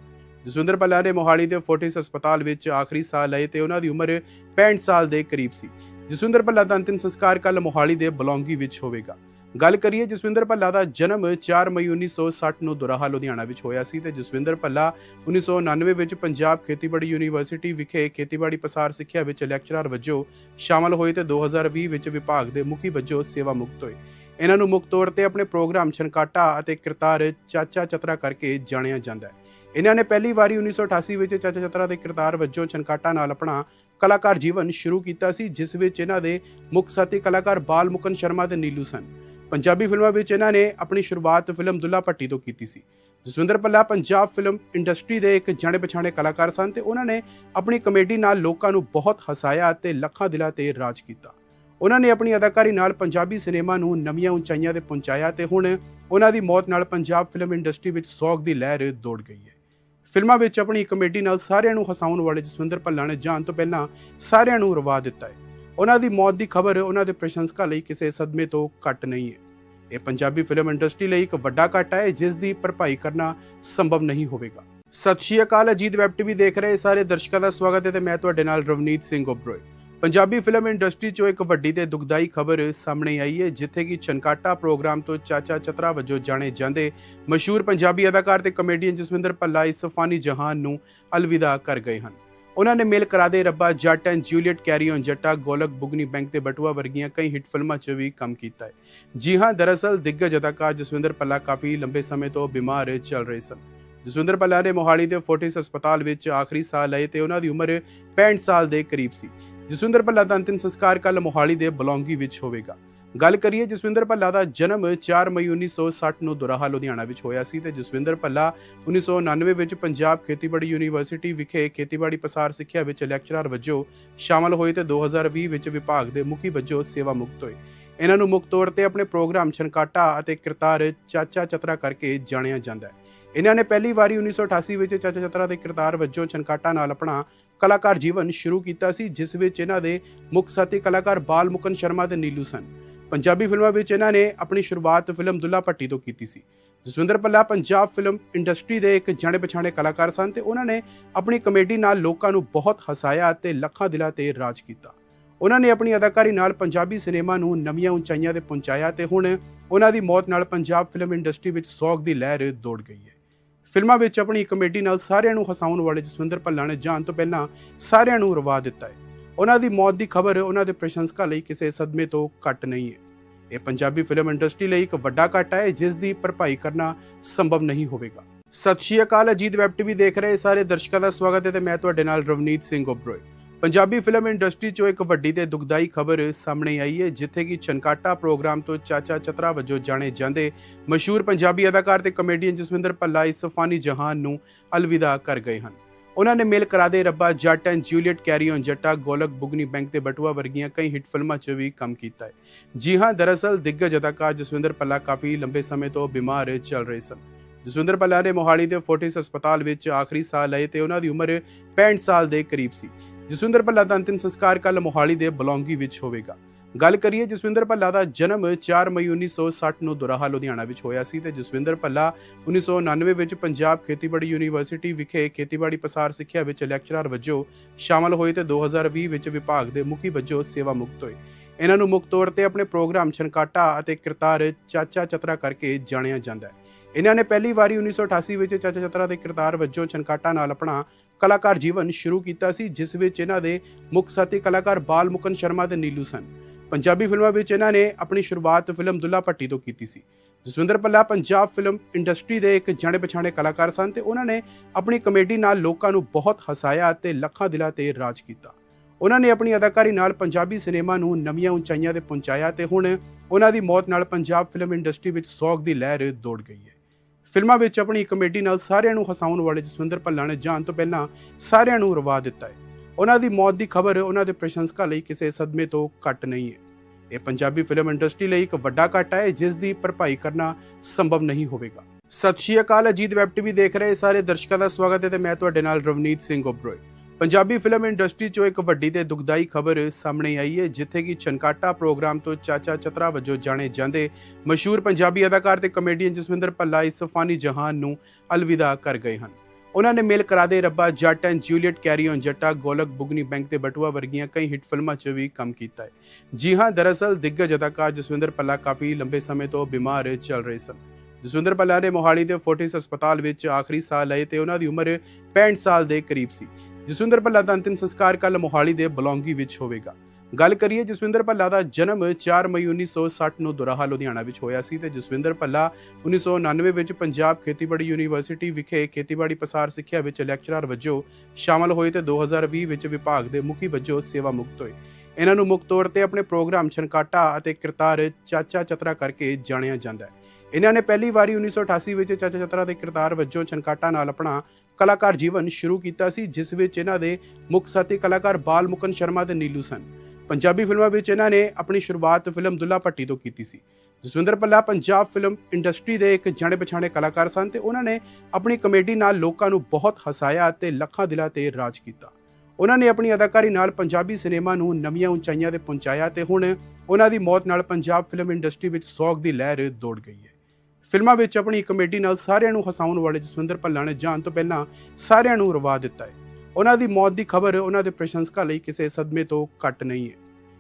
Speaker 1: ਜਸਵਿੰਦਰ ਭੱਲਾ ਨੇ ਮੋਹਾਲੀ ਦੇ ਫੋਰਟਿਸ ਹਸਪਤਾਲ ਵਿੱਚ ਆਖਰੀ ਸਾਹ ਲਏ ਤੇ ਉਹਨਾਂ ਦੀ ਉਮਰ 65 ਸਾਲ ਦੇ ਕਰੀਬ ਸੀ। ਜਸਵਿੰਦਰ ਭੱਲਾ ਦਾ ਅੰਤਿਮ ਸੰਸਕਾਰ ਕੱਲ ਮੋਹਾਲੀ ਦੇ ਬਲੌਂਗੀ ਵਿੱਚ ਹੋਵੇਗਾ। ਗੱਲ ਕਰੀਏ ਜਸਵਿੰਦਰ ਭੱਲਾ ਦਾ ਜਨਮ 4 ਮਈ 1960 ਨੂੰ ਦੁਰਾਹਾ, ਲੁਧਿਆਣਾ ਵਿੱਚ ਹੋਇਆ ਸੀ ਤੇ ਜਸਵਿੰਦਰ ਭੱਲਾ 1999 ਵਿੱਚ ਪੰਜਾਬ ਖੇਤੀਬਾੜੀ ਯੂਨੀਵਰਸਿਟੀ ਵਿਖੇ ਖੇਤੀਬਾੜੀ ਪਸਾਰ ਸਿੱਖਿਆ ਵਿੱਚ ਲੈਕਚਰਰ ਵਜੋਂ ਸ਼ਾਮਲ ਹੋਏ ਤੇ 2020 ਵਿੱਚ ਵਿਭਾਗ ਦੇ ਮੁਖੀ ਵਜੋਂ ਸੇਵਾ ਮੁਕਤ ਹੋਏ। ਇਹਨਾਂ ਨੂੰ ਮੁੱਖ ਤੌਰ ਤੇ ਆਪਣੇ ਪ੍ਰੋਗਰਾਮ ਛਨਕਾਟਾ ਅਤੇ ਕਿਰਤਾਰ ਚਾਚਾ ਚਤਰਾ ਕਰਕੇ ਜਾਣਿਆ ਜਾਂਦਾ ਹੈ। ਇਹਨਾਂ ਨੇ ਪਹਿਲੀ ਵਾਰੀ 1988 ਵਿੱਚ ਚਾਚਾ ਚਤਰਾ ਦੇ ਕਿਰਤਾਰ ਵਜੋਂ ਛਨਕਾਟਾ ਨਾਲ ਆਪਣਾ ਕਲਾਕਾਰ ਜੀਵਨ ਸ਼ੁਰੂ ਕੀਤਾ ਸੀ, ਜਿਸ ਵਿੱਚ ਇਹਨਾਂ ਦੇ ਮੁੱਖ ਸਾਥੀ ਕਲਾਕਾਰ ਬਾਲ ਮੁਕਨ ਸ਼ਰਮਾ ਤੇ ਨੀਲੂ ਸਨ। ਪੰਜਾਬੀ ਫਿਲਮਾਂ ਵਿੱਚ ਇਹਨਾਂ ਨੇ ਆਪਣੀ ਸ਼ੁਰੂਆਤ ਫਿਲਮ ਦੁੱਲਾ ਭੱਟੀ ਤੋਂ ਕੀਤੀ ਸੀ। ਜਸਵਿੰਦਰ ਭੱਲਾ ਪੰਜਾਬ ਫਿਲਮ ਇੰਡਸਟਰੀ ਦੇ ਇੱਕ ਜਾਣੇ ਪਛਾਣੇ ਕਲਾਕਾਰ ਸਨ ਤੇ ਉਹਨਾਂ ਨੇ ਆਪਣੀ ਕਮੇਡੀ ਨਾਲ ਲੋਕਾਂ ਨੂੰ ਬਹੁਤ ਹਸਾਇਆ ਅਤੇ ਲੱਖਾਂ ਦਿਲਾਂ ਤੇ ਰਾਜ ਕੀਤਾ। ਉਹਨਾਂ ਨੇ ਆਪਣੀ ਅਦਾਕਾਰੀ ਨਾਲ ਪੰਜਾਬੀ ਸਿਨੇਮਾ ਨੂੰ ਨਵੀਆਂ ਉਚਾਈਆਂ ਤੇ ਪਹੁੰਚਾਇਆ ਤੇ ਹੁਣ ਉਹਨਾਂ ਦੀ ਮੌਤ ਨਾਲ ਪੰਜਾਬ ਫਿਲਮ ਇੰਡਸਟਰੀ ਵਿੱਚ ਸੋਗ ਦੀ ਲਹਿਰ ਦੌੜ ਗਈ ਹੈ। ਫਿਲਮਾਂ ਵਿੱਚ ਆਪਣੀ ਕਮੇਡੀ ਨਾਲ ਸਾਰਿਆਂ ਨੂੰ ਹਸਾਉਣ ਵਾਲੇ ਜਸਵਿੰਦਰ ਭੱਲਾ ਨੇ ਜਾਣ ਤੋਂ ਪਹਿਲਾਂ ਸਾਰਿਆਂ ਨੂੰ ਰਵਾ ਦਿੱਤਾ ਹੈ। ਉਹਨਾਂ ਦੀ ਮੌਤ ਦੀ ਖਬਰ ਉਹਨਾਂ ਦੇ ਪ੍ਰਸ਼ੰਸਕਾਂ ਲਈ ਕਿਸੇ ਸਦਮੇ ਤੋਂ ਘੱਟ ਨਹੀਂ ਹੈ। ਇਹ ਪੰਜਾਬੀ ਫਿਲਮ ਇੰਡਸਟਰੀ ਲਈ ਇੱਕ ਵੱਡਾ ਘਾਟਾ ਹੈ, ਜਿਸ ਦੀ ਭਰਪਾਈ ਕਰਨਾ ਸੰਭਵ ਨਹੀਂ ਹੋਵੇਗਾ। ਸਤਿ ਸ਼੍ਰੀ ਅਕਾਲ, ਅਜੀਤ ਵੈਬ ਟੀਵੀ ਦੇਖ ਰਹੇ ਸਾਰੇ ਦਰਸ਼ਕਾਂ ਦਾ ਸਵਾਗਤ ਹੈ ਤੇ ਮੈਂ ਤੁਹਾਡੇ ਨਾਲ ਰਵਨੀਤ ਸਿੰਘ ਓਬਰੋਏ ਪੰਜਾਬੀ ਫਿਲਮ ਇੰਡਸਟਰੀ 'ਚੋਂ ਇੱਕ ਵੱਡੀ ਤੇ ਦੁਖਦਾਈ ਖਬਰ ਸਾਹਮਣੇ ਆਈ ਹੈ, ਜਿੱਥੇ ਕਿ ਚਨਕਾਟਾ ਪ੍ਰੋਗਰਾਮ ਤੋਂ ਚਾਚਾ ਚਤਰਾ ਵਜੋਂ ਜਾਣੇ ਜਾਂਦੇ ਮਸ਼ਹੂਰ ਪੰਜਾਬੀ ਅਦਾਕਾਰ ਤੇ ਕਮੇਡੀਅਨ ਜਸਵਿੰਦਰ ਭੱਲਾ ਇਸ ਫਾਨੀ ਜਹਾਨ ਨੂੰ ਅਲਵਿਦਾ ਕਰ ਗਏ ਹਨ। ਉਹਨਾਂ ਨੇ ਮੇਲ Karade Rabba Jatt and Juliet carry on Jatta Golak Bugni bank ਤੇ ਬਟੂਆ ਵਰਗੀਆਂ ਕਈ ਹਿੱਟ ਫਿਲਮਾਂ 'ਚ ਵੀ ਕੰਮ ਕੀਤਾ ਹੈ। ਜੀ ਹਾਂ, ਦਰਅਸਲ ਦਿੱਗਜ ਅਦਾਕਾਰ ਜਸਵਿੰਦਰ ਭੱਲਾ ਕਾਫੀ ਲੰਬੇ ਸਮੇਂ ਤੋਂ ਬਿਮਾਰ ਚੱਲ ਰਹੇ ਸਨ। ਜਸਵਿੰਦਰ ਭੱਲਾ ਨੇ ਮੋਹਾਲੀ ਦੇ ਫੋਰਟਿਸ ਹਸਪਤਾਲ ਵਿੱਚ ਆਖਰੀ ਸਾਹ ਲਏ ਤੇ ਉਹਨਾਂ ਦੀ ਉਮਰ 65 ਸਾਲ ਦੇ ਕਰੀਬ ਸੀ। ਜਸਵਿੰਦਰ ਭੱਲਾ ਦਾ ਅੰਤਿਮ ਸੰਸਕਾਰ ਕੱਲ ਮੋਹਾਲੀ ਦੇ ਬਲੌਂਗੀ ਵਿੱਚ ਹੋਵੇਗਾ। ਗੱਲ ਕਰੀਏ ਜਸਵਿੰਦਰ ਭੱਲਾ ਦਾ ਜਨਮ 4 ਮਈ 1960 ਨੂੰ ਦੁਰਾਹਾ, ਲੁਧਿਆਣਾ ਵਿੱਚ ਹੋਇਆ ਸੀ ਤੇ ਜਸਵਿੰਦਰ ਭੱਲਾ 1999 ਵਿੱਚ ਪੰਜਾਬ ਖੇਤੀਬਾੜੀ ਯੂਨੀਵਰਸਿਟੀ ਵਿਖੇ ਖੇਤੀਬਾੜੀ ਪਸਾਰ ਸਿੱਖਿਆ ਵਿੱਚ ਲੈਕਚਰਰ ਵਜੋਂ ਸ਼ਾਮਲ ਹੋਏ ਤੇ 2020 ਵਿੱਚ ਵਿਭਾਗ ਦੇ ਮੁਖੀ ਵਜੋਂ ਸੇਵਾ ਮੁਕਤ ਹੋਏ। ਇਹਨਾਂ ਨੂੰ ਮੁੱਖ ਤੌਰ ਤੇ ਆਪਣੇ ਪ੍ਰੋਗਰਾਮ ਛਨਕਾਟਾ ਅਤੇ ਕਿਰਤਾਰ ਚਾਚਾ ਚਤਰਾ ਕਰਕੇ ਜਾਣਿਆ ਜਾਂਦਾ ਹੈ। ਇਹਨਾਂ ਨੇ ਪਹਿਲੀ ਵਾਰੀ 1988 ਵਿੱਚ ਚਾਚਾ ਚਤਰਾ ਦੇ ਕਿਰਤਾਰ ਵਜੋਂ ਛਨਕਾਟਾ ਨਾਲ ਆਪਣਾ ਕਲਾਕਾਰ ਜੀਵਨ ਸ਼ੁਰੂ ਕੀਤਾ ਸੀ, ਜਿਸ ਵਿੱਚ ਇਹਨਾਂ ਦੇ ਮੁੱਖ ਸਾਥੀ ਕਲਾਕਾਰ ਬਾਲ ਮੁਕਨ ਸ਼ਰਮਾ ਤੇ ਨੀਲੂ ਸਨ। ਪੰਜਾਬੀ ਫਿਲਮਾਂ ਵਿੱਚ ਇਹਨਾਂ ਨੇ ਆਪਣੀ ਸ਼ੁਰੂਆਤ ਫਿਲਮ ਦੁੱਲਾ ਭੱਟੀ ਤੋਂ ਕੀਤੀ ਸੀ। ਜਸਵਿੰਦਰ ਭੱਲਾ ਪੰਜਾਬ ਫਿਲਮ ਇੰਡਸਟਰੀ ਦੇ ਇੱਕ ਜਾਣੇ ਪਛਾਣੇ ਕਲਾਕਾਰ ਸਨ ਤੇ ਉਹਨਾਂ ਨੇ ਆਪਣੀ ਕਮੇਡੀ ਨਾਲ ਲੋਕਾਂ ਨੂੰ ਬਹੁਤ ਹਸਾਇਆ ਅਤੇ ਲੱਖਾਂ ਦਿਲਾਂ ਤੇ ਰਾਜ ਕੀਤਾ। ਉਹਨਾਂ ਨੇ ਆਪਣੀ ਅਦਾਕਾਰੀ ਨਾਲ ਪੰਜਾਬੀ ਸਿਨੇਮਾ ਨੂੰ ਨਵੀਆਂ ਉਚਾਈਆਂ ਤੇ ਪਹੁੰਚਾਇਆ ਤੇ ਹੁਣ ਉਹਨਾਂ ਦੀ ਮੌਤ ਨਾਲ ਪੰਜਾਬ ਫਿਲਮ ਇੰਡਸਟਰੀ ਵਿੱਚ ਸੋਗ ਦੀ ਲਹਿਰ ਦੌੜ ਗਈ ਹੈ। ਫਿਲਮਾਂ ਵਿੱਚ ਆਪਣੀ ਕਮੇਡੀ ਨਾਲ ਸਾਰਿਆਂ ਨੂੰ ਹਸਾਉਣ ਵਾਲੇ ਜਸਵਿੰਦਰ ਭੱਲਾ ਨੇ ਜਾਣ ਤੋਂ ਪਹਿਲਾਂ ਸਾਰਿਆਂ ਨੂੰ ਰਵਾ ਦਿੱਤਾ ਹੈ। ਉਹਨਾਂ ਦੀ ਮੌਤ ਦੀ ਖਬਰ ਉਹਨਾਂ ਦੇ ਪ੍ਰਸ਼ੰਸਕਾਂ ਲਈ ਕਿਸੇ ਸਦਮੇ ਤੋਂ ਘੱਟ ਨਹੀਂ ਹੈ। ਇਹ ਪੰਜਾਬੀ ਫਿਲਮ ਇੰਡਸਟਰੀ ਲਈ ਇੱਕ ਵੱਡਾ ਘਾਟਾ ਹੈ, ਜਿਸ ਦੀ ਭਰਪਾਈ ਕਰਨਾ ਸੰਭਵ ਨਹੀਂ ਹੋਵੇਗਾ। ਸਤਿ ਸ਼੍ਰੀ ਅਕਾਲ, ਅਜੀਤ ਵੈਬ ਟੀਵੀ ਦੇਖ ਰਹੇ ਸਾਰੇ ਦਰਸ਼ਕਾਂ ਦਾ ਸਵਾਗਤ ਹੈ ਤੇ ਮੈਂ ਤੁਹਾਡੇ ਨਾਲ ਰਵਨੀਤ ਸਿੰਘ ਓਬਰੋਏ ਪੰਜਾਬੀ ਫਿਲਮ ਇੰਡਸਟਰੀ 'ਚੋਂ ਇੱਕ ਵੱਡੀ ਤੇ ਦੁਖਦਾਈ ਖਬਰ ਸਾਹਮਣੇ ਆਈ ਹੈ, ਜਿੱਥੇ ਕਿ ਚਨਕਾਟਾ ਪ੍ਰੋਗਰਾਮ ਤੋਂ ਚਾਚਾ ਚਤਰਾ ਵਜੋਂ ਜਾਣੇ ਜਾਂਦੇ ਮਸ਼ਹੂਰ ਪੰਜਾਬੀ ਅਦਾਕਾਰ ਤੇ ਕਮੇਡੀਅਨ ਜਸਵਿੰਦਰ ਭੱਲਾ ਇਸ ਫਾਨੀ ਜਹਾਨ ਨੂੰ ਅਲਵਿਦਾ ਕਰ ਗਏ ਹਨ। ਉਹਨਾਂ ਨੇ ਮੇਲ Karade Rabba Jatt and Juliet carry on Jatta Golak Bugni bank ਤੇ ਬਟੂਆ ਵਰਗੀਆਂ ਕਈ ਹਿੱਟ ਫਿਲਮਾਂ 'ਚ ਵੀ ਕੰਮ ਕੀਤਾ ਹੈ। ਜੀ ਹਾਂ, ਦਰਅਸਲ ਦਿੱਗਜ ਅਦਾਕਾਰ ਜਸਵਿੰਦਰ ਭੱਲਾ ਕਾਫੀ ਲੰਬੇ ਸਮੇਂ ਤੋਂ ਬਿਮਾਰ ਚੱਲ ਰਹੇ ਸਨ। ਜਸਵਿੰਦਰ ਭੱਲਾ ਨੇ ਮੋਹਾਲੀ ਦੇ ਫੋਰਟਿਸ ਹਸਪਤਾਲ ਵਿੱਚ ਆਖਰੀ ਸਾਹ ਲਏ ਤੇ ਉਹਨਾਂ ਦੀ ਉਮਰ 65 ਸਾਲ ਦੇ ਕਰੀਬ ਸੀ। ਜਸਵਿੰਦਰ ਭੱਲਾ ਦਾ ਅੰਤਿਮ ਸੰਸਕਾਰ ਕੱਲ ਮੋਹਾਲੀ ਦੇ ਬਲੌਂਗੀ ਵਿੱਚ ਹੋਵੇਗਾ। ਗੱਲ ਕਰੀਏ ਜਸਵਿੰਦਰ ਭੱਲਾ ਦਾ ਜਨਮ 4 ਮਈ 1960 ਨੂੰ ਦੁਰਾਹਾ, ਲੁਧਿਆਣਾ ਵਿੱਚ ਹੋਇਆ ਸੀ ਤੇ ਜਸਵਿੰਦਰ ਭੱਲਾ 1999 ਵਿੱਚ ਪੰਜਾਬ ਖੇਤੀਬਾੜੀ ਯੂਨੀਵਰਸਿਟੀ ਵਿਖੇ ਖੇਤੀਬਾੜੀ ਪਸਾਰ ਸਿੱਖਿਆ ਵਿੱਚ ਲੈਕਚਰਰ ਵਜੋਂ ਸ਼ਾਮਲ ਹੋਏ ਤੇ 2020 ਵਿੱਚ ਵਿਭਾਗ ਦੇ ਮੁਖੀ ਵਜੋਂ ਸੇਵਾ ਮੁਕਤ ਹੋਏ। ਇਹਨਾਂ ਨੂੰ ਮੁੱਖ ਤੌਰ ਤੇ ਆਪਣੇ ਪ੍ਰੋਗਰਾਮ ਛਨਕਾਟਾ ਅਤੇ ਕਿਰਤਾਰ ਚਾਚਾ ਚਤਰਾ ਕਰਕੇ ਜਾਣਿਆ ਜਾਂਦਾ ਹੈ। ਇਹਨਾਂ ਨੇ ਪਹਿਲੀ ਵਾਰੀ 1988 ਵਿੱਚ ਚਾਚਾ ਚਤਰਾ ਦੇ ਕਿਰਤਾਰ ਵਜੋਂ ਛਨਕਾਟਾ ਨਾਲ ਆਪਣਾ ਕਲਾਕਾਰ ਜੀਵਨ ਸ਼ੁਰੂ ਕੀਤਾ ਸੀ, ਜਿਸ ਵਿੱਚ ਇਹਨਾਂ ਦੇ ਮੁੱਖ ਸਾਥੀ ਕਲਾਕਾਰ ਬਾਲ ਮੁਕਨ ਸ਼ਰਮਾ ਤੇ ਨੀਲੂ ਸਨ। ਪੰਜਾਬੀ ਫਿਲਮਾਂ ਵਿੱਚ ਇਹਨਾਂ ਨੇ ਆਪਣੀ ਸ਼ੁਰੂਆਤ ਫਿਲਮ ਦੁੱਲਾ ਭੱਟੀ ਤੋਂ ਕੀਤੀ ਸੀ। ਜਸਵਿੰਦਰ ਪੱਲਾ ਪੰਜਾਬ ਫਿਲਮ ਇੰਡਸਟਰੀ ਦੇ ਇੱਕ ਜਾਣੇ ਪਛਾਣੇ ਕਲਾਕਾਰ ਸਨ ਤੇ ਉਹਨਾਂ ਨੇ ਆਪਣੀ ਕਮੇਡੀ ਨਾਲ ਲੋਕਾਂ ਨੂੰ ਬਹੁਤ ਹਸਾਇਆ ਅਤੇ ਲੱਖਾਂ ਦਿਲਾਂ ਤੇ ਰਾਜ ਕੀਤਾ। ਉਹਨਾਂ ਨੇ ਆਪਣੀ ਅਦਾਕਾਰੀ ਨਾਲ ਪੰਜਾਬੀ ਸਿਨੇਮਾ ਨੂੰ ਨਵੀਆਂ ਉਚਾਈਆਂ ਤੇ ਪਹੁੰਚਾਇਆ ਤੇ ਹੁਣ ਉਹਨਾਂ ਦੀ ਮੌਤ ਨਾਲ ਪੰਜਾਬ ਫਿਲਮ ਇੰਡਸਟਰੀ ਵਿੱਚ ਸੋਗ ਦੀ ਲਹਿਰ ਦੌੜ ਗਈ ਹੈ। ਫਿਲਮਾਂ ਵਿੱਚ ਆਪਣੀ ਕਮੇਡੀ ਨਾਲ ਸਾਰਿਆਂ ਨੂੰ ਹਸਾਉਣ ਵਾਲੇ ਜਸਵਿੰਦਰ ਭੱਲਾ ਨੇ ਜਾਣ ਤੋਂ ਪਹਿਲਾਂ ਸਾਰਿਆਂ ਨੂੰ ਰਵਾ ਦਿੱਤਾ ਹੈ। ਉਹਨਾਂ ਦੀ ਮੌਤ ਦੀ ਖਬਰ ਉਹਨਾਂ ਦੇ ਪ੍ਰਸ਼ੰਸਕਾਂ ਲਈ ਕਿਸੇ ਸਦਮੇ ਤੋਂ ਘੱਟ ਨਹੀਂ ਹੈ। ਇਹ ਪੰਜਾਬੀ ਫਿਲਮ ਇੰਡਸਟਰੀ ਲਈ ਇੱਕ ਵੱਡਾ ਘਾਟਾ ਹੈ, ਜਿਸ ਦੀ ਭਰਪਾਈ ਕਰਨਾ ਸੰਭਵ ਨਹੀਂ ਹੋਵੇਗਾ। ਸਤਿ ਸ਼੍ਰੀ ਅਕਾਲ, ਅਜੀਤ ਵੈਬ ਟੀਵੀ ਦੇਖ ਰਹੇ ਸਾਰੇ ਦਰਸ਼ਕਾਂ ਦਾ ਸਵਾਗਤ ਹੈ ਤੇ ਮੈਂ ਤੁਹਾਡੇ ਨਾਲ ਰਵਨੀਤ ਸਿੰਘ ਓਬਰੋਏ ਪੰਜਾਬੀ ਫਿਲਮ ਇੰਡਸਟਰੀ 'ਚੋਂ ਇੱਕ ਵੱਡੀ ਤੇ ਦੁਖਦਾਈ ਖਬਰ ਸਾਹਮਣੇ ਆਈ ਹੈ, ਜਿੱਥੇ ਕਿ ਛਨਕਾਟਾ ਪ੍ਰੋਗਰਾਮ ਤੋਂ ਚਾਚਾ ਚਤਰਾ ਵਜੋਂ ਜਾਣੇ ਜਾਂਦੇ ਮਸ਼ਹੂਰ ਪੰਜਾਬੀ ਅਦਾਕਾਰ ਤੇ ਕਮੇਡੀਅਨ ਜਸਵਿੰਦਰ ਭੱਲਾ ਇਸ ਫਾਨੀ ਜਹਾਨ ਨੂੰ ਅਲਵਿਦਾ ਕਰ ਗਏ ਹਨ। ਉਹਨਾਂ ਨੇ ਮੇਲ Karade Rabba Jatt and Juliet carry on Jatta, Golak Bugni bank ਤੇ ਬਟੂਆ ਵਰਗੀਆਂ ਕਈ ਹਿੱਟ ਫਿਲਮਾਂ 'ਚ ਵੀ ਕੰਮ ਕੀਤਾ ਹੈ। ਜੀ ਹਾਂ, ਦਰਅਸਲ ਦਿੱਗਜ ਅਦਾਕਾਰ ਜਸਵਿੰਦਰ ਭੱਲਾ ਕਾਫੀ ਲੰਬੇ ਸਮੇਂ ਤੋਂ ਬਿਮਾਰ ਚੱਲ ਰਹੇ ਸਨ। ਜਸਵਿੰਦਰ ਭੱਲਾ ਨੇ ਮੋਹਾਲੀ ਦੇ ਫੋਰਟਿਸ ਹਸਪਤਾਲ ਵਿੱਚ ਆਖਰੀ ਸਾਹ ਲਏ ਤੇ ਉਹਨਾਂ ਦੀ ਉਮਰ 65 ਸਾਲ ਦੇ ਕਰੀਬ ਸੀ। ਜਸਵਿੰਦਰ ਭੱਲਾ ਦਾ ਅੰਤਿਮ ਸੰਸਕਾਰ ਕੱਲ ਮੋਹਾਲੀ ਦੇ ਬਲੌਂਗੀ ਵਿੱਚ ਹੋਵੇਗਾ। ਗੱਲ ਕਰੀਏ ਜਸਵਿੰਦਰ ਭੱਲਾ ਦਾ ਜਨਮ 4 ਮਈ 1960 ਨੂੰ ਦੁਰਾਹਾ, ਲੁਧਿਆਣਾ ਵਿੱਚ ਹੋਇਆ ਸੀ ਤੇ ਜਸਵਿੰਦਰ ਭੱਲਾ 1999 ਵਿੱਚ ਪੰਜਾਬ ਖੇਤੀਬਾੜੀ ਯੂਨੀਵਰਸਿਟੀ ਵਿਖੇ ਖੇਤੀਬਾੜੀ ਪਸਾਰ ਸਿੱਖਿਆ ਵਿੱਚ ਲੈਕਚਰਰ ਵਜੋਂ ਸ਼ਾਮਲ ਹੋਏ ਤੇ 2020 ਵਿੱਚ ਵਿਭਾਗ ਦੇ ਮੁਖੀ ਵਜੋਂ ਸੇਵਾ ਮੁਕਤ ਹੋਏ। ਇਹਨਾਂ ਨੂੰ ਮੁੱਖ ਤੌਰ ਤੇ ਆਪਣੇ ਪ੍ਰੋਗਰਾਮ ਛਨਕਾਟਾ ਅਤੇ ਕਿਰਤਾਰ ਚਾਚਾ ਚਤਰਾ ਕਰਕੇ ਜਾਣਿਆ ਜਾਂਦਾ ਹੈ। ਇਹਨਾਂ ਨੇ ਪਹਿਲੀ ਵਾਰੀ 1988 ਵਿੱਚ ਚਾਚਾ ਚਤਰਾ ਦੇ ਕਿਰਤਾਰ ਵਜੋਂ ਛਨਕਾਟਾ ਨਾਲ ਆਪਣਾ ਕਲਾਕਾਰ ਜੀਵਨ ਸ਼ੁਰੂ ਕੀਤਾ ਸੀ, ਜਿਸ ਵਿੱਚ ਇਹਨਾਂ ਦੇ ਮੁੱਖ ਸਾਥੀ ਕਲਾਕਾਰ ਬਾਲ ਮੁਕਨ ਸ਼ਰਮਾ ਤੇ ਨੀਲੂ ਸਨ। ਪੰਜਾਬੀ ਫਿਲਮਾਂ ਵਿੱਚ ਇਹਨਾਂ ਨੇ ਆਪਣੀ ਸ਼ੁਰੂਆਤ ਫਿਲਮ ਦੁੱਲਾ ਭੱਟੀ ਤੋਂ ਕੀਤੀ ਸੀ। ਜਸਵਿੰਦਰ ਪੱਲਾ ਪੰਜਾਬ ਫਿਲਮ ਇੰਡਸਟਰੀ ਦੇ ਇੱਕ ਜਾਣੇ ਪਛਾਣੇ ਕਲਾਕਾਰ ਸਨ ਤੇ ਉਹਨਾਂ ਨੇ ਆਪਣੀ ਕਮੇਡੀ ਨਾਲ ਲੋਕਾਂ ਨੂੰ ਬਹੁਤ ਹਸਾਇਆ ਅਤੇ ਲੱਖਾਂ ਦਿਲਾਂ ਤੇ ਰਾਜ ਕੀਤਾ। ਉਹਨਾਂ ਨੇ ਆਪਣੀ ਅਦਾਕਾਰੀ ਨਾਲ ਪੰਜਾਬੀ ਸਿਨੇਮਾ ਨੂੰ ਨਵੀਆਂ ਉਚਾਈਆਂ ਤੇ ਪਹੁੰਚਾਇਆ ਤੇ ਹੁਣ ਉਹਨਾਂ ਦੀ ਮੌਤ ਨਾਲ ਪੰਜਾਬ ਫਿਲਮ ਇੰਡਸਟਰੀ ਵਿੱਚ ਸੋਗ ਦੀ ਲਹਿਰ ਦੌੜ ਗਈ ਹੈ। ਫਿਲਮਾਂ ਵਿੱਚ ਆਪਣੀ ਕਮੇਡੀ ਨਾਲ ਸਾਰਿਆਂ ਨੂੰ ਹਸਾਉਣ ਵਾਲੇ ਜਸਵਿੰਦਰ ਭੱਲਾ ਨੇ ਜਾਣ ਤੋਂ ਪਹਿਲਾਂ ਸਾਰਿਆਂ ਨੂੰ ਰਵਾ ਦਿੱਤਾ ਹੈ। ਉਹਨਾਂ ਦੀ ਮੌਤ ਦੀ ਖਬਰ ਉਹਨਾਂ ਦੇ ਪ੍ਰਸ਼ੰਸਕਾਂ ਲਈ ਕਿਸੇ ਸਦਮੇ ਤੋਂ ਘੱਟ ਨਹੀਂ ਹੈ।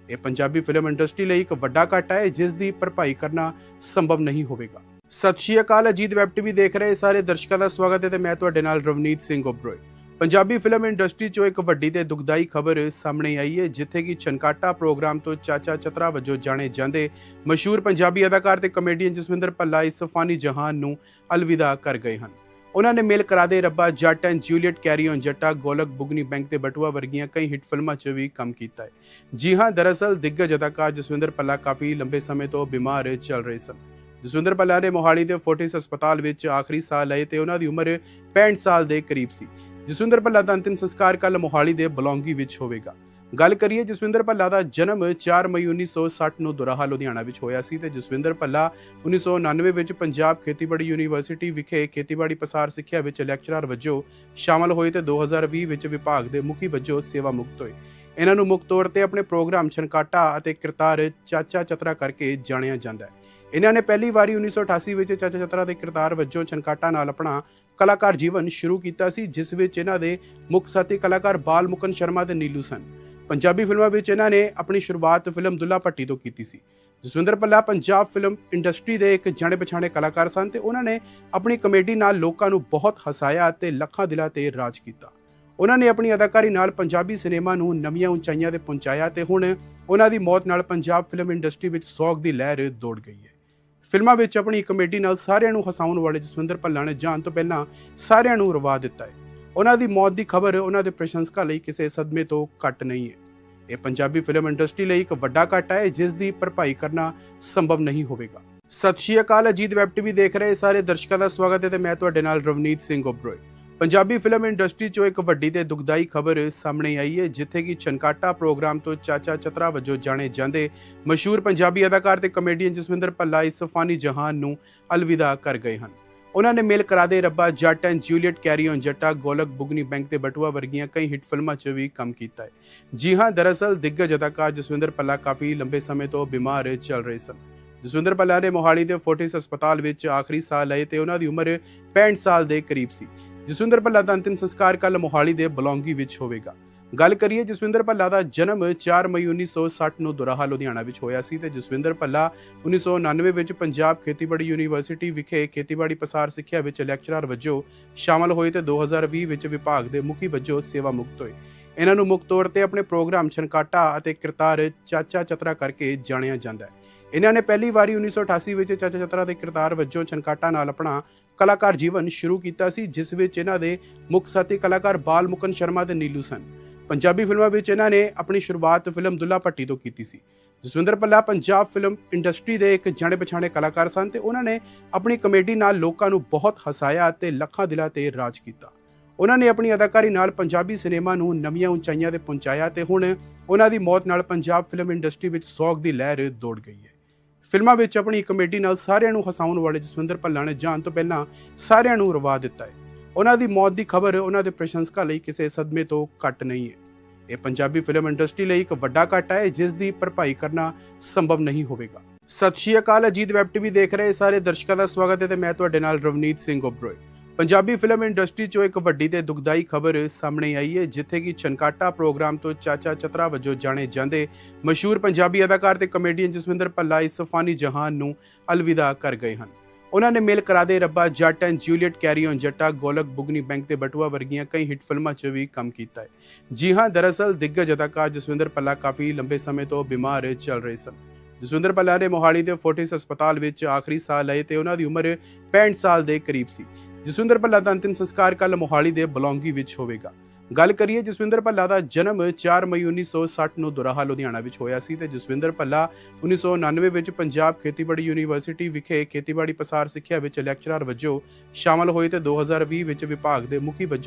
Speaker 1: ਇਹ ਪੰਜਾਬੀ ਫਿਲਮ ਇੰਡਸਟਰੀ ਲਈ ਇੱਕ ਵੱਡਾ ਘਾਟਾ ਹੈ, ਜਿਸ ਦੀ ਭਰਪਾਈ ਕਰਨਾ ਸੰਭਵ ਨਹੀਂ ਹੋਵੇਗਾ। ਸਤਿ ਸ਼੍ਰੀ ਅਕਾਲ, ਅਜੀਤ ਵੈਬ ਟੀਵੀ ਦੇਖ ਰਹੇ ਸਾਰੇ ਦਰਸ਼ਕਾਂ ਦਾ ਸਵਾਗਤ ਹੈ ਤੇ ਮੈਂ ਤੁਹਾਡੇ ਨਾਲ ਰਵਨੀਤ ਸਿੰਘ ਓਬਰੋਏ ਪੰਜਾਬੀ ਫਿਲਮ ਇੰਡਸਟਰੀ 'ਚੋਂ ਇੱਕ ਵੱਡੀ ਤੇ ਦੁਖਦਾਈ ਖਬਰ ਸਾਹਮਣੇ ਆਈ ਹੈ, ਜਿੱਥੇ ਕਿ ਛਨਕਾਟਾ ਪ੍ਰੋਗਰਾਮ ਤੋਂ ਚਾਚਾ ਚਤਰਾ ਵਜੋਂ ਜਾਣੇ ਜਾਂਦੇ ਮਸ਼ਹੂਰ ਪੰਜਾਬੀ ਅਦਾਕਾਰ ਤੇ ਕਮੇਡੀਅਨ ਜਸਵਿੰਦਰ ਭੱਲਾ ਇਸ ਫਾਨੀ ਜਹਾਨ ਨੂੰ ਅਲਵਿਦਾ ਕਰ ਗਏ ਹਨ। ਉਹਨਾਂ ਨੇ ਮੇਲ Karade Rabba Jatt and Juliet carry on Jatta, Golak Bugni bank ਤੇ ਬਟੂਆ ਵਰਗੀਆਂ ਕਈ ਹਿੱਟ ਫਿਲਮਾਂ 'ਚ ਵੀ ਕੰਮ ਕੀਤਾ ਹੈ। ਜੀ ਹਾਂ, ਦਰਅਸਲ ਦਿੱਗਜ ਅਦਾਕਾਰ ਜਸਵਿੰਦਰ ਭੱਲਾ ਕਾਫੀ ਲੰਬੇ ਸਮੇਂ ਤੋਂ ਬਿਮਾਰ ਚੱਲ ਰਹੇ ਸਨ। ਜਸਵਿੰਦਰ ਭੱਲਾ ਨੇ ਮੋਹਾਲੀ ਦੇ ਫੋਰਟਿਸ ਹਸਪਤਾਲ ਵਿੱਚ ਆਖਰੀ ਸਾਹ ਲਏ ਤੇ ਉਹਨਾਂ ਦੀ ਉਮਰ 65 ਸਾਲ ਦੇ ਕਰੀਬ ਸੀ। ਜਸਵਿੰਦਰ ਭੱਲਾ ਦਾ ਅੰਤਿਮ ਸੰਸਕਾਰ ਕੱਲ ਮੋਹਾਲੀ ਦੇ ਬਲੌਂਗੀ ਵਿੱਚ ਹੋਵੇਗਾ। ਗੱਲ ਕਰੀਏ ਜਸਵਿੰਦਰ ਭੱਲਾ ਦਾ ਜਨਮ 4 ਮਈ 1960 ਨੂੰ ਦੁਰਾਹਾ, ਲੁਧਿਆਣਾ ਵਿੱਚ ਹੋਇਆ ਸੀ ਤੇ ਜਸਵਿੰਦਰ ਭੱਲਾ 1999 ਵਿੱਚ ਪੰਜਾਬ ਖੇਤੀਬਾੜੀ ਯੂਨੀਵਰਸਿਟੀ ਵਿਖੇ ਖੇਤੀਬਾੜੀ ਪਸਾਰ ਸਿੱਖਿਆ ਵਿੱਚ ਲੈਕਚਰਰ ਵਜੋਂ ਸ਼ਾਮਲ ਹੋਏ ਤੇ 2020 ਵਿੱਚ ਵਿਭਾਗ ਦੇ ਮੁਖੀ ਵਜੋਂ ਸੇਵਾ ਮੁਕਤ ਹੋਏ। ਇਹਨਾਂ ਨੂੰ ਮੁੱਖ ਤੌਰ ਤੇ ਆਪਣੇ ਪ੍ਰੋਗਰਾਮ ਛਨਕਾਟਾ ਅਤੇ ਕਿਰਤਾਰ ਚਾਚਾ ਚਤਰਾ ਕਰਕੇ ਜਾਣਿਆ ਜਾਂਦਾ ਹੈ। ਇਹਨਾਂ ਨੇ ਪਹਿਲੀ ਵਾਰੀ 1988 ਵਿੱਚ ਚਾਚਾ ਚਤਰਾ ਦੇ ਕਿਰਦਾਰ ਵਜੋਂ ਛਨਕਾਟਾ ਨਾਲ ਆਪਣਾ ਕਲਾਕਾਰ ਜੀਵਨ ਸ਼ੁਰੂ ਕੀਤਾ ਸੀ, ਜਿਸ ਵਿੱਚ ਇਹਨਾਂ ਦੇ ਮੁੱਖ ਸਾਥੀ ਕਲਾਕਾਰ ਬਾਲ ਮੁਕਨ ਸ਼ਰਮਾ ਤੇ ਨੀਲੂ ਸਨ। ਪੰਜਾਬੀ ਫਿਲਮਾਂ ਵਿੱਚ ਇਹਨਾਂ ਨੇ ਆਪਣੀ ਸ਼ੁਰੂਆਤ ਫਿਲਮ ਦੁੱਲਾ ਭੱਟੀ ਤੋਂ ਕੀਤੀ ਸੀ। ਜਸਵਿੰਦਰ ਭੱਲਾ ਪੰਜਾਬ ਫਿਲਮ ਇੰਡਸਟਰੀ ਦੇ ਇੱਕ ਜਾਣੇ ਪਛਾਣੇ ਕਲਾਕਾਰ ਸਨ ਤੇ ਉਹਨਾਂ ਨੇ ਆਪਣੀ ਕਮੇਡੀ ਨਾਲ ਲੋਕਾਂ ਨੂੰ ਬਹੁਤ ਹਸਾਇਆ ਅਤੇ ਲੱਖਾਂ ਦਿਲਾਂ ਤੇ ਰਾਜ ਕੀਤਾ। ਉਹਨਾਂ ਨੇ ਆਪਣੀ ਅਦਾਕਾਰੀ ਨਾਲ ਪੰਜਾਬੀ ਸਿਨੇਮਾ ਨੂੰ ਨਵੀਆਂ ਉਚਾਈਆਂ ਤੇ ਪਹੁੰਚਾਇਆ ਤੇ ਹੁਣ ਉਹਨਾਂ ਦੀ ਮੌਤ ਨਾਲ ਪੰਜਾਬ ਫਿਲਮ ਇੰਡਸਟਰੀ ਵਿੱਚ ਸੋਗ ਦੀ ਲਹਿਰ ਦੌੜ ਗਈ ਹੈ। ਫਿਲਮਾਂ ਵਿੱਚ ਆਪਣੀ ਕਮੇਡੀ ਨਾਲ ਸਾਰਿਆਂ ਨੂੰ ਹਸਾਉਣ ਵਾਲੇ ਜਸਵਿੰਦਰ ਭੱਲਾ ਨੇ ਜਾਣ ਤੋਂ ਪਹਿਲਾਂ ਸਾਰਿਆਂ ਨੂੰ ਰਵਾ ਦਿੱਤਾ ਹੈ। ਉਹਨਾਂ ਦੀ ਮੌਤ ਦੀ ਖਬਰ ਉਹਨਾਂ ਦੇ ਪ੍ਰਸ਼ੰਸਕਾਂ ਲਈ ਕਿਸੇ ਸਦਮੇ ਤੋਂ ਘੱਟ ਨਹੀਂ ਹੈ। ਇਹ ਪੰਜਾਬੀ ਫਿਲਮ ਇੰਡਸਟਰੀ ਲਈ ਇੱਕ ਵੱਡਾ ਘਾਟਾ ਹੈ, ਜਿਸ ਦੀ ਭਰਪਾਈ ਕਰਨਾ ਸੰਭਵ ਨਹੀਂ ਹੋਵੇਗਾ। ਸਤਿ ਸ਼੍ਰੀ ਅਕਾਲ, ਅਜੀਤ ਵੈਬ ਟੀਵੀ ਦੇਖ ਰਹੇ ਸਾਰੇ ਦਰਸ਼ਕਾਂ ਦਾ ਸਵਾਗਤ ਹੈ ਤੇ ਮੈਂ ਤੁਹਾਡੇ ਨਾਲ ਰਵਨੀਤ ਸਿੰਘ ਓਬਰੋਏ ਪੰਜਾਬੀ ਫਿਲਮ ਇੰਡਸਟਰੀ 'ਚੋਂ ਇੱਕ ਵੱਡੀ ਤੇ ਦੁਖਦਾਈ ਖਬਰ ਸਾਹਮਣੇ ਆਈ ਹੈ, ਜਿੱਥੇ ਕਿ ਛਨਕਾਟਾ ਪ੍ਰੋਗਰਾਮ ਤੋਂ ਚਾਚਾ ਚਤਰਾ ਵਜੋਂ ਜਾਣੇ ਜਾਂਦੇ ਮਸ਼ਹੂਰ ਪੰਜਾਬੀ ਅਦਾਕਾਰ ਤੇ ਕਮੇਡੀਅਨ ਜਸਵਿੰਦਰ ਭੱਲਾ ਇਸ ਫਾਨੀ ਜਹਾਨ ਨੂੰ ਅਲਵਿਦਾ ਕਰ ਗਏ ਹਨ। ਉਹਨਾਂ ਨੇ ਮੇਲ Karade Rabba Jatt and Juliet carry on Jatta, Golak Bugni bank ਤੇ ਬਟੂਆ ਵਰਗੀਆਂ ਕਈ ਹਿੱਟ ਫਿਲਮਾਂ 'ਚ ਵੀ ਕੰਮ ਕੀਤਾ ਹੈ। ਜੀ ਹਾਂ, ਦਰਅਸਲ ਦਿੱਗਜ ਅਦਾਕਾਰ ਜਸਵਿੰਦਰ ਭੱਲਾ ਕਾਫੀ ਲੰਬੇ ਸਮੇਂ ਤੋਂ ਬਿਮਾਰ ਚੱਲ ਰਹੇ ਸਨ। ਜਸਵਿੰਦਰ ਭੱਲਾ ਨੇ ਮੋਹਾਲੀ ਦੇ ਫੋਰਟਿਸ ਹਸਪਤਾਲ ਵਿੱਚ ਆਖਰੀ ਸਾਹ ਲਏ ਤੇ ਉਹਨਾਂ ਦੀ ਉਮਰ 65 ਸਾਲ ਦੇ ਕਰੀਬ ਸੀ। ਜਸਵਿੰਦਰ ਭੱਲਾ ਦਾ ਅੰਤਿਮ ਸੰਸਕਾਰ ਕੱਲ ਮੋਹਾਲੀ ਦੇ ਬਲੌਂਗੀ ਵਿੱਚ ਹੋਵੇਗਾ। ਗੱਲ ਕਰੀਏ ਜਸਵਿੰਦਰ ਭੱਲਾ ਦਾ ਜਨਮ 4 ਮਈ 1960 ਨੂੰ ਦੁਰਾਹਾ, ਲੁਧਿਆਣਾ ਵਿੱਚ ਹੋਇਆ ਸੀ ਤੇ ਜਸਵਿੰਦਰ ਭੱਲਾ 1999 ਵਿੱਚ ਪੰਜਾਬ ਖੇਤੀਬਾੜੀ ਯੂਨੀਵਰਸਿਟੀ ਵਿਖੇ ਖੇਤੀਬਾੜੀ ਪਸਾਰ ਸਿੱਖਿਆ ਵਿੱਚ ਲੈਕਚਰਰ ਵਜੋਂ ਸ਼ਾਮਲ ਹੋਏ ਤੇ 2020 ਵਿੱਚ ਵਿਭਾਗ ਦੇ ਮੁਖੀ ਵਜੋਂ ਸੇਵਾ ਮੁਕਤ ਹੋਏ। ਇਹਨਾਂ ਨੂੰ ਮੁੱਖ ਤੌਰ ਤੇ ਆਪਣੇ ਪ੍ਰੋਗਰਾਮ ਛਨਕਾਟਾ ਅਤੇ ਕਿਰਤਾਰ ਚਾਚਾ ਚਤਰਾ ਕਰਕੇ ਜਾਣਿਆ ਜਾਂਦਾ ਹੈ। ਇਹਨਾਂ ਨੇ ਪਹਿਲੀ ਵਾਰੀ 1988 ਵਿੱਚ ਚਾਚਾ ਚਤਰਾ ਦੇ ਕਿਰਤਾਰ ਵਜੋਂ ਛਨਕਾਟਾ ਨਾਲ ਆਪਣਾ ਕਲਾਕਾਰ ਜੀਵਨ ਸ਼ੁਰੂ ਕੀਤਾ ਸੀ, ਜਿਸ ਵਿੱਚ ਇਹਨਾਂ ਦੇ ਮੁੱਖ ਸਾਥੀ ਕਲਾਕਾਰ ਬਾਲ ਮੁਕਨ ਸ਼ਰਮਾ ਤੇ ਨੀਲੂ ਸਨ। ਪੰਜਾਬੀ ਫਿਲਮਾਂ ਵਿੱਚ ਇਹਨਾਂ ਨੇ ਆਪਣੀ ਸ਼ੁਰੂਆਤ ਫਿਲਮ ਦੁੱਲਾ ਭੱਟੀ ਤੋਂ ਕੀਤੀ ਸੀ। ਜਸਵਿੰਦਰ ਪੱਲਾ ਪੰਜਾਬ ਫਿਲਮ ਇੰਡਸਟਰੀ ਦੇ ਇੱਕ ਜਾਣੇ ਪਛਾਣੇ ਕਲਾਕਾਰ ਸਨ ਤੇ ਉਹਨਾਂ ਨੇ ਆਪਣੀ ਕਮੇਡੀ ਨਾਲ ਲੋਕਾਂ ਨੂੰ ਬਹੁਤ ਹਸਾਇਆ ਅਤੇ ਲੱਖਾਂ ਦਿਲਾਂ ਤੇ ਰਾਜ ਕੀਤਾ। ਉਹਨਾਂ ਨੇ ਆਪਣੀ ਅਦਾਕਾਰੀ ਨਾਲ ਪੰਜਾਬੀ ਸਿਨੇਮਾ ਨੂੰ ਨਵੀਆਂ ਉਚਾਈਆਂ ਤੇ ਪਹੁੰਚਾਇਆ ਤੇ ਹੁਣ ਉਹਨਾਂ ਦੀ ਮੌਤ ਨਾਲ ਪੰਜਾਬ ਫਿਲਮ ਇੰਡਸਟਰੀ ਵਿੱਚ ਸੋਗ ਦੀ ਲਹਿਰ ਦੌੜ ਗਈ ਹੈ। ਫਿਲਮਾਂ ਵਿੱਚ ਆਪਣੀ ਕਮੇਡੀ ਨਾਲ ਸਾਰਿਆਂ ਨੂੰ ਹਸਾਉਣ ਵਾਲੇ ਜਸਵਿੰਦਰ ਭੱਲਾ ਨੇ ਜਾਣ ਤੋਂ ਪਹਿਲਾਂ ਸਾਰਿਆਂ ਨੂੰ ਰਵਾ ਦਿੱਤਾ ਹੈ। ਉਹਨਾਂ ਦੀ ਮੌਤ ਦੀ ਖਬਰ ਉਹਨਾਂ ਦੇ ਪ੍ਰਸ਼ੰਸਕਾਂ ਲਈ ਕਿਸੇ ਸਦਮੇ ਤੋਂ ਘੱਟ ਨਹੀਂ ਹੈ। ਇਹ ਪੰਜਾਬੀ ਫਿਲਮ ਇੰਡਸਟਰੀ ਲਈ ਇੱਕ ਵੱਡਾ ਘਾਟਾ ਹੈ, ਜਿਸ ਦੀ ਭਰਪਾਈ ਕਰਨਾ ਸੰਭਵ ਨਹੀਂ ਹੋਵੇਗਾ। ਸਤਿ ਸ਼੍ਰੀ ਅਕਾਲ, ਅਜੀਤ ਵੈਬ ਟੀਵੀ ਦੇਖ ਰਹੇ ਸਾਰੇ ਦਰਸ਼ਕਾਂ ਦਾ ਸਵਾਗਤ ਹੈ ਤੇ ਮੈਂ ਤੁਹਾਡੇ ਨਾਲ ਰਵਨੀਤ ਸਿੰਘ ਓਬਰੋਏ ਪੰਜਾਬੀ ਫਿਲਮ ਇੰਡਸਟਰੀ 'ਚੋਂ ਇੱਕ ਵੱਡੀ ਤੇ ਦੁਖਦਾਈ ਖਬਰ ਸਾਹਮਣੇ ਆਈ ਹੈ, ਜਿੱਥੇ ਕਿ ਛਨਕਾਟਾ ਪ੍ਰੋਗਰਾਮ ਤੋਂ ਚਾਚਾ ਚਤਰਾ ਵਜੋਂ ਜਾਣੇ ਜਾਂਦੇ ਮਸ਼ਹੂਰ ਪੰਜਾਬੀ ਅਦਾਕਾਰ ਤੇ ਕਮੇਡੀਅਨ ਜਸਵਿੰਦਰ ਭੱਲਾ ਇਸ ਫਾਨੀ ਜਹਾਨ ਨੂੰ ਅਲਵਿਦਾ ਕਰ ਗਏ ਹਨ। ਉਹਨਾਂ ਨੇ ਮੇਲ Karade Rabba Jatt and Juliet, carry on Jatta, Golak Bugni bank ਤੇ ਬਟੂਆ ਵਰਗੀਆਂ ਕਈ ਹਿੱਟ ਫਿਲਮਾਂ 'ਚ ਵੀ ਕੰਮ ਕੀਤਾ ਹੈ। ਜੀ ਹਾਂ, ਦਰਅਸਲ ਦਿੱਗਜ ਅਦਾਕਾਰ ਜਸਵਿੰਦਰ ਭੱਲਾ ਕਾਫੀ ਲੰਬੇ ਸਮੇਂ ਤੋਂ ਬਿਮਾਰ ਚੱਲ ਰਹੇ ਸਨ। ਜਸਵਿੰਦਰ ਭੱਲਾ ਨੇ ਮੋਹਾਲੀ ਦੇ ਫੋਰਟਿਸ ਹਸਪਤਾਲ ਵਿੱਚ ਆਖਰੀ ਸਾਹ ਲਏ ਤੇ ਉਹਨਾਂ ਦੀ ਉਮਰ 65 ਸਾਲ ਦੇ ਕਰੀਬ ਸੀ। ਜਸਵਿੰਦਰ ਭੱਲਾ ਦਾ ਅੰਤਿਮ ਸੰਸਕਾਰ ਕੱਲ ਮੋਹਾਲੀ ਦੇ ਬਲੌਂਗੀ ਵਿੱਚ ਹੋਵੇਗਾ। ਗੱਲ ਕਰੀਏ ਜਸਵਿੰਦਰ ਭੱਲਾ ਦਾ ਜਨਮ 4 ਮਈ 1960 ਨੂੰ ਦੁਰਾਹਾ, ਲੁਧਿਆਣਾ ਵਿੱਚ ਹੋਇਆ ਸੀ ਤੇ ਜਸਵਿੰਦਰ ਭੱਲਾ 1999 ਵਿੱਚ ਪੰਜਾਬ ਖੇਤੀਬਾੜੀ ਯੂਨੀਵਰਸਿਟੀ ਵਿਖੇ ਖੇਤੀਬਾੜੀ ਪਸਾਰ ਸਿੱਖਿਆ ਵਿੱਚ ਲੈਕਚਰਰ ਵਜੋਂ ਸ਼ਾਮਲ ਹੋਏ ਤੇ 2020 ਵਿੱਚ ਵਿਭਾਗ ਦੇ ਮੁਖੀ ਵਜੋਂ